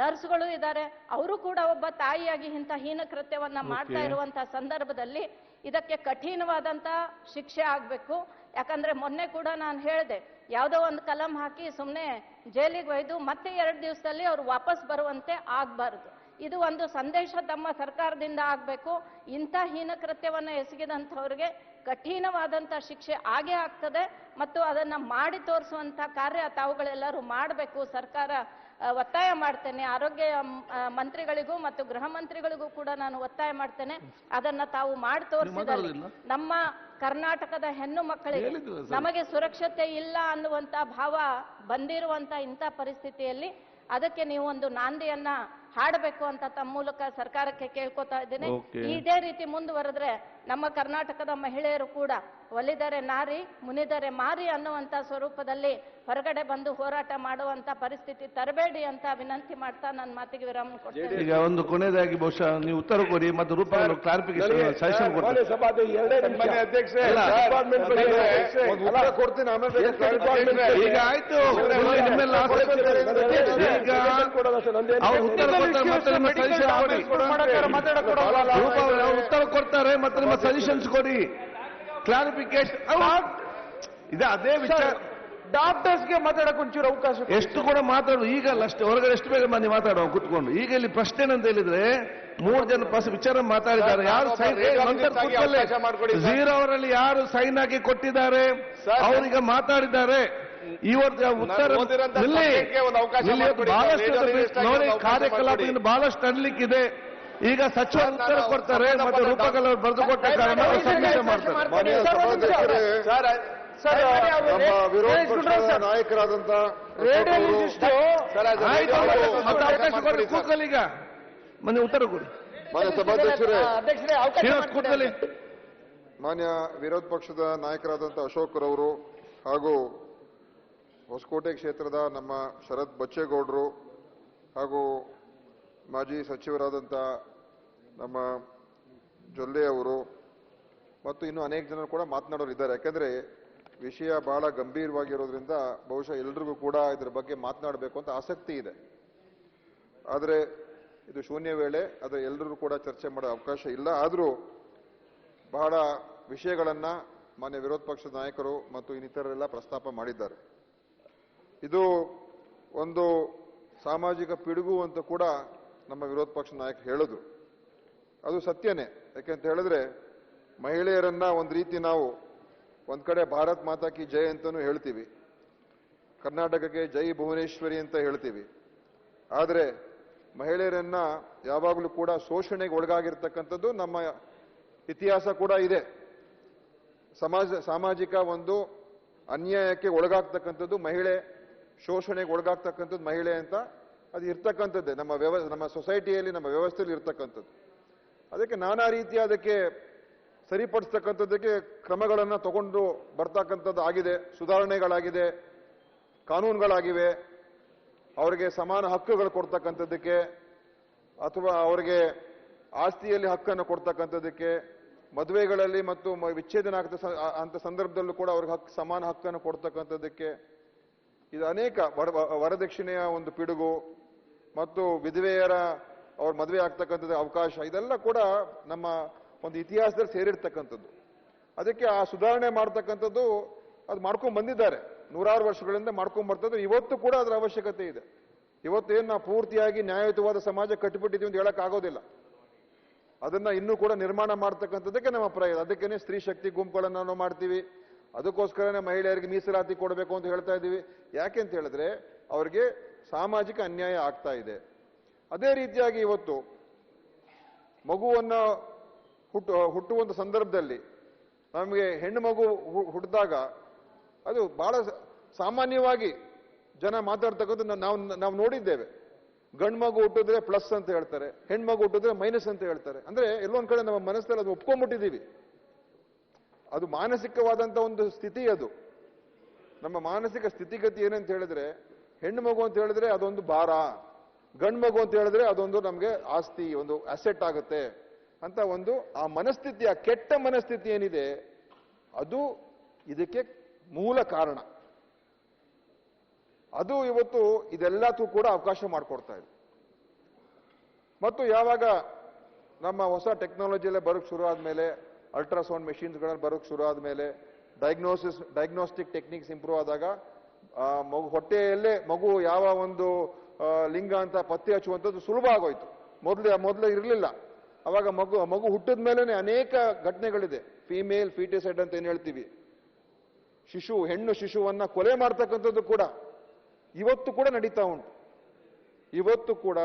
ನರ್ಸ್ಗಳು ಇದ್ದಾರೆ ಅವರು ಕೂಡ ಒಬ್ಬ ತಾಯಿಯಾಗಿ ಇಂಥ ಹೀನ ಕೃತ್ಯವನ್ನ ಮಾಡ್ತಾ ಇರುವಂತಹ ಇರುವಂತ ಸಂದರ್ಭದಲ್ಲಿ ಇದಕ್ಕೆ ಕಠಿಣವಾದಂತ ಶಿಕ್ಷೆ ಆಗ್ಬೇಕು. ಯಾಕಂದ್ರೆ ಮೊನ್ನೆ ಕೂಡ ನಾನು ಹೇಳಿದೆ ಯಾವುದೋ ಒಂದು ಕಲಂ ಹಾಕಿ ಸುಮ್ಮನೆ ಜೈಲಿಗೆ ಒಯ್ದು ಮತ್ತೆ ಎರಡು ದಿವಸದಲ್ಲಿ ಅವ್ರು ವಾಪಸ್ ಬರುವಂತೆ ಆಗ್ಬಾರ್ದು. ಇದು ಒಂದು ಸಂದೇಶ ತಮ್ಮ ಸರ್ಕಾರದಿಂದ ಆಗಬೇಕು. ಇಂಥ ಹೀನಕೃತ್ಯವನ್ನು ಎಸಗಿದಂಥವ್ರಿಗೆ ಕಠಿಣವಾದಂಥ ಶಿಕ್ಷೆ ಆಗೇ ಆಗ್ತದೆ. ಮತ್ತು ಅದನ್ನು ಮಾಡಿ ತೋರಿಸುವಂಥ ಕಾರ್ಯ ತಾವುಗಳೆಲ್ಲರೂ ಮಾಡಬೇಕು. ಸರ್ಕಾರ ಒತ್ತಾಯ ಮಾಡ್ತೇನೆ. ಆರೋಗ್ಯ ಮಂತ್ರಿಗಳಿಗೂ ಮತ್ತು ಗೃಹ ಮಂತ್ರಿಗಳಿಗೂ ಕೂಡ ನಾನು ಒತ್ತಾಯ ಮಾಡ್ತೇನೆ. ಅದನ್ನ ತಾವು ಮಾಡಿ ತೋರಿಸಿದಲ್ಲಿ ನಮ್ಮ ಕರ್ನಾಟಕದ ಹೆಣ್ಣು ಮಕ್ಕಳಿಗೆ ನಮಗೆ ಸುರಕ್ಷತೆ ಇಲ್ಲ ಅನ್ನುವಂತ ಭಾವ ಬಂದಿರುವಂತ ಇಂಥ ಪರಿಸ್ಥಿತಿಯಲ್ಲಿ ಅದಕ್ಕೆ ನೀವು ಒಂದು ನಾಂದಿಯನ್ನ ಹಾಡಬೇಕು ಅಂತ ತಮ್ಮ ಮೂಲಕ ಸರ್ಕಾರಕ್ಕೆ ಕೇಳ್ಕೊತಾ ಇದ್ದೇನೆ. ಇದೇ ರೀತಿ ಮುಂದುವರೆದ್ರೆ ನಮ್ಮ ಕರ್ನಾಟಕದ ಮಹಿಳೆಯರು ಕೂಡ ಒಲಿದರೆ ನಾರಿ ಮುನಿದರೆ ಮಾರಿ ಅನ್ನುವಂತ ಸ್ವರೂಪದಲ್ಲಿ ಹೊರಗಡೆ ಬಂದು ಹೋರಾಟ ಮಾಡುವಂತ ಪರಿಸ್ಥಿತಿ ತರಬೇಡಿ ಅಂತ ವಿನಂತಿ ಮಾಡ್ತಾ ನನ್ನ ಮಾತಿಗೆ ವಿರಾಮ ಕೊಡ್ತೀನಿ ಈಗ ಒಂದು ಕೊನೆಯದಾಗಿ ಬಹುಶಃ ನೀವು ಉತ್ತರ ಕೊಡಿ ಮತ್ತು ರೂಪ ಕ್ಲಾರಿಫಿಕೇಶನ್ ಸಜೆಷನ್ ಉತ್ತರ ಕೊಡ್ತೀನಿ ಆಮೇಲೆ ಬೇಕಾದ್ರೆ ಡಿಪಾರ್ಟ್ಮೆಂಟ್ ಈಗ ಆಯ್ತು ಮುಂದೆ ನಿಮ್ಮೆಲ್ಲ ಈಗ ಅವ್ರು ಉತ್ತರ ಕೊಡ್ತಾರೆ ಮತ್ತೆ ನಿಮ್ಮ ಸಜೆಷನ್ ಕೊಡಿ ರೂಪ ಉತ್ತರ ಕೊಡ್ತಾರೆ ಮತ್ತೆ ನಿಮ್ಮ ಸಜೆಷನ್ಸ್ ಕೊಡಿ ಕ್ಲಾರಿಫಿಕೇಶನ್ ಇದೆ ಅದೇ ವಿಚಾರ. ಡಾಕ್ಟರ್ಸ್ಗೆ ಮಾತಾಡಕ್ಕೆ ಒಂಚೂರು ಅವಕಾಶ ಎಷ್ಟು ಕೂಡ ಮಾತಾಡು ಈಗಲ್ಲ ಅಷ್ಟೇ ಹೊರಗಡೆ ಎಷ್ಟು ಬೇಗ ಮಂದಿ ಮಾತಾಡುವ ಕುತ್ಕೊಂಡು. ಈಗ ಇಲ್ಲಿ ಪ್ರಶ್ನೆ ಏನಂತ ಹೇಳಿದ್ರೆ ಮೂರು ಜನ ಪಸ್ ವಿಚಾರ ಮಾತಾಡಿದ್ದಾರೆ. ಯಾರು ಸೈನ್. ಝೀರೋ ಅವರಲ್ಲಿ ಯಾರು ಸೈನ್ ಆಗಿ ಕೊಟ್ಟಿದ್ದಾರೆ ಅವರಿಗೆ ಮಾತಾಡಿದ್ದಾರೆ. ಇವತ್ತು ಉತ್ತರ ಬಹಳಷ್ಟು ಕಾರ್ಯಕಲಾಪ ಬಹಳಷ್ಟು ನಡಲಿಕ್ಕಿದೆ ಈಗ ಸಚಿವ ಉತ್ತರ ಕೊಡ್ತಾರೆ ಮತ್ತೆ ರೂಪಕಲ್ ಅವರು ಬರೆದು ಕೊಟ್ಟ ಕಾರಣ ಸಮೀಕ್ಷೆ ಮಾಡ್ತಾರೆ. ಮಾನ್ಯ ಸಭಾಧ್ಯಕ್ಷರೇ, ಸರ್ ಸರ್, ನಮ್ಮ ವಿರೋಧ ಪಕ್ಷದ ನಾಯಕರಾದಂತ ರೇಡಿಯೋಲಿಸ್ಟ್ ಸರ್ ಆಯ್ತು ರೇಡಿಯೋ ಮತ್ತೆ ಅವಕಾಶ ಅವಕಾಶ ಕೊಡಿ ಮಾಡ್ಕೊಡಿ ಈಗ. ಮನೆ ಉತ್ತರ ಕೊಡಿ. ಮಾನ್ಯ ಸಭಾಧ್ಯಕ್ಷರೇ. ಶ್ರೀನಿವಾಸ್ ಕೂತ್ಕೊಳ್ಳಿ. ಮಾನ್ಯ ವಿರೋಧ ಪಕ್ಷದ ನಾಯಕರಾದಂಥ ಅಶೋಕ್ ರವರು ಹಾಗೂ ಹೊಸಕೋಟೆ ಕ್ಷೇತ್ರದ ನಮ್ಮ ಶರತ್ ಬಚ್ಚೇಗೌಡರು ಹಾಗೂ ಮಾಜಿ ಸಚಿವರಾದಂಥ ನಮ್ಮ ಜೊಲ್ಲೆ ಅವರು ಮತ್ತು ಇನ್ನು ಅನೇಕ ಜನರು ಕೂಡ ಮಾತನಾಡೋರು ಇದ್ದಾರೆ. ಯಾಕಂದ್ರೆ ವಿಷಯ ಬಹಳ ಗಂಭೀರವಾಗಿರೋದ್ರಿಂದ ಬಹುಶಃ ಎಲ್ರಿಗೂ ಕೂಡ ಇದರ ಬಗ್ಗೆ ಮಾತನಾಡಬೇಕು ಅಂತ ಆಸಕ್ತಿ ಇದೆ. ಆದರೆ ಇದು ಶೂನ್ಯ ವೇಳೆ ಅದು ಎಲ್ಲರೂ ಕೂಡ ಚರ್ಚೆ ಮಾಡೋ ಅವಕಾಶ ಇಲ್ಲ. ಆದರೂ ಬಹಳ ವಿಷಯಗಳನ್ನು ಮಾನ್ಯ ವಿರೋಧ ಪಕ್ಷದ ನಾಯಕರು ಮತ್ತು ಇನ್ನಿತರರೆಲ್ಲ ಪ್ರಸ್ತಾಪ ಮಾಡಿದ್ದಾರೆ. ಇದು ಒಂದು ಸಾಮಾಜಿಕ ಪಿಡುಗು ಅಂತ ಕೂಡ ನಮ್ಮ ವಿರೋಧ ಪಕ್ಷದ ನಾಯಕ ಹೇಳಿದ್ರು ಅದು ಸತ್ಯನೇ. ಯಾಕೆಂತ ಹೇಳಿದ್ರೆ ಮಹಿಳೆಯರನ್ನ ಒಂದು ರೀತಿ ನಾವು ಒಂದ್ ಕಡೆ ಭಾರತ್ ಮಾತಾ ಕಿ ಜೈ ಅಂತಾನೂ ಹೇಳ್ತೀವಿ. ಕರ್ನಾಟಕಕ್ಕೆ ಜೈ ಭುವನೇಶ್ವರಿ ಅಂತ ಹೇಳ್ತೀವಿ. ಆದರೆ ಮಹಿಳೆಯರನ್ನ ಯಾವಾಗಲೂ ಕೂಡ ಶೋಷಣೆಗೆ ಒಳಗಾಗಿರ್ತಕ್ಕಂಥದ್ದು ನಮ್ಮ ಇತಿಹಾಸ ಕೂಡ ಇದೆ. ಸಮಾಜ, ಸಾಮಾಜಿಕ ಒಂದು ಅನ್ಯಾಯಕ್ಕೆ ಒಳಗಾಗ್ತಕ್ಕಂಥದ್ದು ಮಹಿಳೆ, ಶೋಷಣೆಗೆ ಒಳಗಾಗ್ತಕ್ಕಂಥದ್ದು ಮಹಿಳೆ ಅಂತ ಅದು ಇರ್ತಕ್ಕಂಥದ್ದೇ. ನಮ್ಮ ವ್ಯವ ನಮ್ಮ ಸೊಸೈಟಿಯಲ್ಲಿ ನಮ್ಮ ವ್ಯವಸ್ಥೆಯಲ್ಲಿ ಇರ್ತಕ್ಕಂಥದ್ದು. ಅದಕ್ಕೆ ನಾನಾ ರೀತಿಯ ಅದಕ್ಕೆ ಸರಿಪಡಿಸ್ತಕ್ಕಂಥದ್ದಕ್ಕೆ ಕ್ರಮಗಳನ್ನು ತಗೊಂಡು ಬರ್ತಕ್ಕಂಥದ್ದು ಆಗಿದೆ, ಸುಧಾರಣೆಗಳಾಗಿದೆ, ಕಾನೂನುಗಳಾಗಿವೆ. ಅವರಿಗೆ ಸಮಾನ ಹಕ್ಕುಗಳು ಕೊಡ್ತಕ್ಕಂಥದ್ದಕ್ಕೆ ಅಥವಾ ಅವರಿಗೆ ಆಸ್ತಿಯಲ್ಲಿ ಹಕ್ಕನ್ನು ಕೊಡ್ತಕ್ಕಂಥದ್ದಕ್ಕೆ, ಮದುವೆಗಳಲ್ಲಿ ಮತ್ತು ವಿಚ್ಛೇದನ ಆಗ್ತ ಅಂತ ಸಂದರ್ಭದಲ್ಲೂ ಕೂಡ ಅವ್ರಿಗೆ ಹಕ್ಕು ಸಮಾನ ಹಕ್ಕನ್ನು ಕೊಡ್ತಕ್ಕಂಥದ್ದಕ್ಕೆ ಇದು ಅನೇಕ ವರ- ವರದಕ್ಷಿಣೆಯ ಒಂದು ಪಿಡುಗು. ಮತ್ತು ವಿಧವೆಯರ ಅವ್ರ ಮದುವೆ ಆಗ್ತಕ್ಕಂಥದ್ದು ಅವಕಾಶ, ಇದೆಲ್ಲ ಕೂಡ ನಮ್ಮ ಒಂದು ಇತಿಹಾಸದಲ್ಲಿ ಸೇರಿರ್ತಕ್ಕಂಥದ್ದು. ಅದಕ್ಕೆ ಆ ಸುಧಾರಣೆ ಮಾಡ್ತಕ್ಕಂಥದ್ದು ಅದು ಮಾಡ್ಕೊಂಡ್ ಬಂದಿದ್ದಾರೆ. ನೂರಾರು ವರ್ಷಗಳಿಂದ ಮಾಡ್ಕೊಂಡ್ ಬರ್ತದ್ದು ಇವತ್ತು ಕೂಡ ಅದರ ಅವಶ್ಯಕತೆ ಇದೆ. ಇವತ್ತು ಏನು ನಾವು ಪೂರ್ತಿಯಾಗಿ ನ್ಯಾಯಯುತವಾದ ಸಮಾಜ ಕಟ್ಟಿಬಿಟ್ಟಿದ್ದೀವಿ ಅಂತ ಹೇಳಕ್ ಆಗೋದಿಲ್ಲ ಅದನ್ನ ಇನ್ನೂ ಕೂಡ ನಿರ್ಮಾಣ ಮಾಡ್ತಕ್ಕಂಥದ್ದಕ್ಕೆ ನಮ್ಮ ಪ್ರಯತ್ನ ಅದಕ್ಕೇನೆ ಸ್ತ್ರೀ ಶಕ್ತಿ ಗುಂಪುಗಳನ್ನು ನಾವು ಮಾಡ್ತೀವಿ. ಅದಕ್ಕೋಸ್ಕರನೇ ಮಹಿಳೆಯರಿಗೆ ಮೀಸಲಾತಿ ಕೊಡಬೇಕು ಅಂತ ಹೇಳ್ತಾ ಇದ್ದೀವಿ. ಯಾಕೆ ಅಂತ ಹೇಳಿದ್ರೆ, ಅವರಿಗೆ ಸಾಮಾಜಿಕ ಅನ್ಯಾಯ ಆಗ್ತಾ ಇದೆ. ಅದೇ ರೀತಿಯಾಗಿ ಇವತ್ತು ಮಗುವನ್ನು ಹುಟ್ಟು ಹುಟ್ಟುವಂಥ ಸಂದರ್ಭದಲ್ಲಿ ನಮಗೆ ಹೆಣ್ಣು ಮಗು ಹುಟ್ಟಿದಾಗ ಅದು ಬಹಳ ಸಾಮಾನ್ಯವಾಗಿ ಜನ ಮಾತಾಡ್ತಕ್ಕಂಥ ನಾವು ನಾವು ನೋಡಿದ್ದೇವೆ. ಗಂಡು ಮಗು ಹುಟ್ಟಿದ್ರೆ ಪ್ಲಸ್ ಅಂತ ಹೇಳ್ತಾರೆ ಹೆಣ್ಮಗು ಹುಟ್ಟಿದ್ರೆ ಮೈನಸ್ ಅಂತ ಹೇಳ್ತಾರೆ. ಅಂದ್ರೆ ಎಲ್ಲೊಂದು ಕಡೆ ನಮ್ಮ ಮನಸ್ಸಲ್ಲಿ ಅದು ಒಪ್ಕೊಂಡ್ಬಿಟ್ಟಿದ್ದೀವಿ. ಅದು ಮಾನಸಿಕವಾದಂತ ಒಂದು ಸ್ಥಿತಿ ಅದು. ನಮ್ಮ ಮಾನಸಿಕ ಸ್ಥಿತಿಗತಿ ಏನಂತ ಹೇಳಿದ್ರೆ, ಹೆಣ್ಣು ಮಗು ಅಂತ ಹೇಳಿದ್ರೆ ಅದೊಂದು ಭಾರ. ಗಂಡು ಮಗು ಅಂತ ಹೇಳಿದ್ರೆ ಅದೊಂದು ನಮಗೆ ಆಸ್ತಿ, ಒಂದು ಅಸೆಟ್ ಆಗುತ್ತೆ ಅಂತ ಒಂದು ಆ ಮನಸ್ಥಿತಿ ಆ ಕೆಟ್ಟ ಮನಸ್ಥಿತಿ ಏನಿದೆ, ಅದು ಇದಕ್ಕೆ ಮೂಲ ಕಾರಣ. ಅದು ಇವತ್ತು ಇದೆಲ್ಲಕ್ಕೂ ಕೂಡ ಅವಕಾಶ ಮಾಡಿಕೊಡ್ತಾ ಇದೆ. ಮತ್ತು ಯಾವಾಗ ನಮ್ಮ ಹೊಸ ಟೆಕ್ನಾಲಜಿಯಲ್ಲೇ ಬರೋಕ್ಕೆ ಶುರು ಆದಮೇಲೆ ಅಲ್ಟ್ರಾಸೌಂಡ್ ಮೆಷಿನ್ಸ್ಗಳಲ್ಲಿ ಬರೋಕ್ಕೆ ಶುರು ಆದಮೇಲೆ ಡಯಾಗ್ನೋಸಿಸ್ ಡಯಾಗ್ನೋಸ್ಟಿಕ್ ಟೆಕ್ನಿಕ್ಸ್ ಇಂಪ್ರೂವ್ ಆದಾಗ ಮಗು ಹೊಟ್ಟೆಯಲ್ಲೇ ಮಗು ಯಾವ ಒಂದು ಲಿಂಗ ಅಂತ ಪತ್ತೆ ಹಚ್ಚುವಂಥದ್ದು ಸುಲಭ ಆಗೋಯ್ತು. ಮೊದಲು ಮೊದಲು ಇರಲಿಲ್ಲ. ಅವಾಗ ಮಗು ಮಗು ಹುಟ್ಟಿದ ಮೇಲೇ ಅನೇಕ ಘಟನೆಗಳಿದೆ. ಫೀಮೇಲ್ ಫೀಟಿಸೈಡ್ ಅಂತ ಏನು ಹೇಳ್ತೀವಿ? ಶಿಶು, ಹೆಣ್ಣು ಶಿಶುವನ್ನ ಕೊಲೆ ಮಾಡ್ತಕ್ಕಂಥದ್ದು ಕೂಡ. ಇವತ್ತು ಕೂಡ ನಡೀತಾ ಉಂಟು. ಇವತ್ತು ಕೂಡ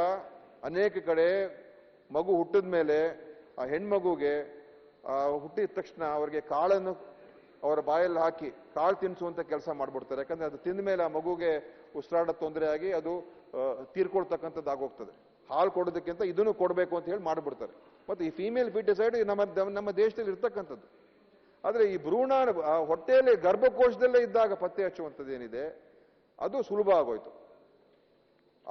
ಅನೇಕ ಕಡೆ ಮಗು ಹುಟ್ಟಿದ ಮೇಲೆ ಆ ಹೆಣ್ಮಗುಗೆ ಹುಟ್ಟಿದ ತಕ್ಷಣ ಅವರಿಗೆ ಕಾಳನ್ನು ಅವರ ಬಾಯಲ್ಲಿ ಹಾಕಿ ಕಾಳು ತಿನ್ನಿಸುವಂತ ಕೆಲಸ ಮಾಡ್ಬಿಡ್ತಾರೆ. ಯಾಕಂದ್ರೆ ಅದು ತಿಂದ ಮೇಲೆ ಆ ಮಗುಗೆ ಉಸಿರಾಟ ತೊಂದರೆ ಆಗಿ ಅದು ತೀರ್ಕೊಳ್ತಕ್ಕಂಥದ್ದು ಆಗೋಗ್ತದೆ. ಹಾಲು ಕೊಡೋದಕ್ಕಿಂತ ಇದನ್ನು ಕೊಡಬೇಕು ಅಂತ ಹೇಳಿ ಮಾಡಿಬಿಡ್ತಾರೆ. ಮತ್ತೆ ಈ ಫೀಮೇಲ್ ಫಿಟಿಸೈಡ್ ನಮ್ಮ ನಮ್ಮ ದೇಶದಲ್ಲಿ ಇರ್ತಕ್ಕಂಥದ್ದು. ಆದರೆ ಈ ಭ್ರೂಣ ಹೊಟ್ಟೆಯಲ್ಲಿ ಗರ್ಭಕೋಶದಲ್ಲೇ ಇದ್ದಾಗ ಪತ್ತೆ ಹಚ್ಚುವಂಥದ್ದು ಏನಿದೆ? ಅದು ಸುಲಭ ಆಗೋಯ್ತು.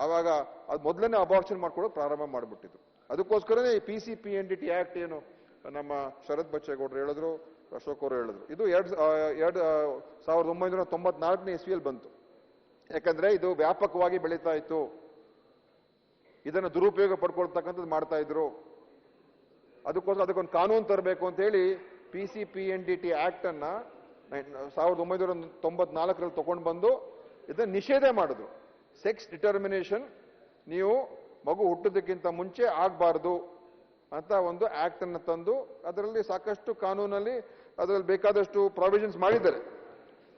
ಆವಾಗ ಅದು ಮೊದಲನೇ ಅಬಾರ್ಷನ್ ಮಾಡ್ಕೊಳ್ಳೋಕೆ ಪ್ರಾರಂಭ ಮಾಡಿಬಿಟ್ಟಿದ್ರು. ಅದಕ್ಕೋಸ್ಕರನೇ ಈ P C P N D T act ಏನು ನಮ್ಮ ಶರತ್ ಬಚ್ಚೇಗೌಡರು ಹೇಳಿದ್ರು, ಅಶೋಕ್ ಅವರು ಹೇಳಿದ್ರು. ಇದು ಎರಡು ಎರಡ್ ಸಾವಿರದ ಒಂಬೈನೂರ ತೊಂಬತ್ನಾಲ್ಕನೇ ಇಸ್ವಿಯಲ್ಲಿ ಬಂತು. ಯಾಕಂದ್ರೆ ಇದು ವ್ಯಾಪಕವಾಗಿ ಬೆಳೀತಾ ಇತ್ತು. ಇದನ್ನು ದುರುಪಯೋಗ ಪಡ್ಕೊಳ್ತಕ್ಕಂಥದ್ದು ಮಾಡ್ತಾ ಇದ್ರು. ಅದಕ್ಕೋಸ್ಕರ ಅದಕ್ಕೊಂದು ಕಾನೂನು ತರಬೇಕು ಅಂತ ಹೇಳಿ P C P N D T act ಅನ್ನ ನೈನ್- ಸಾವಿರದ ಒಂಬೈನೂರ ತೊಂಬತ್ನಾಲ್ಕರಲ್ಲಿ ತಗೊಂಡು ಬಂದು ಇದನ್ನು ನಿಷೇಧ ಮಾಡಿದ್ರು. ಸೆಕ್ಸ್ ಡಿಟರ್ಮಿನೇಷನ್ ನೀವು ಮಗು ಹುಟ್ಟೋದಕ್ಕಿಂತ ಮುಂಚೆ ಆಗಬಾರ್ದು ಅಂತ ಒಂದು ಆಕ್ಟ್ ಅನ್ನು ತಂದು ಅದರಲ್ಲಿ ಸಾಕಷ್ಟು ಕಾನೂನಲ್ಲಿ ಅದರಲ್ಲಿ ಬೇಕಾದಷ್ಟು ಪ್ರಾವಿಷನ್ಸ್ ಮಾಡಿದ್ದಾರೆ.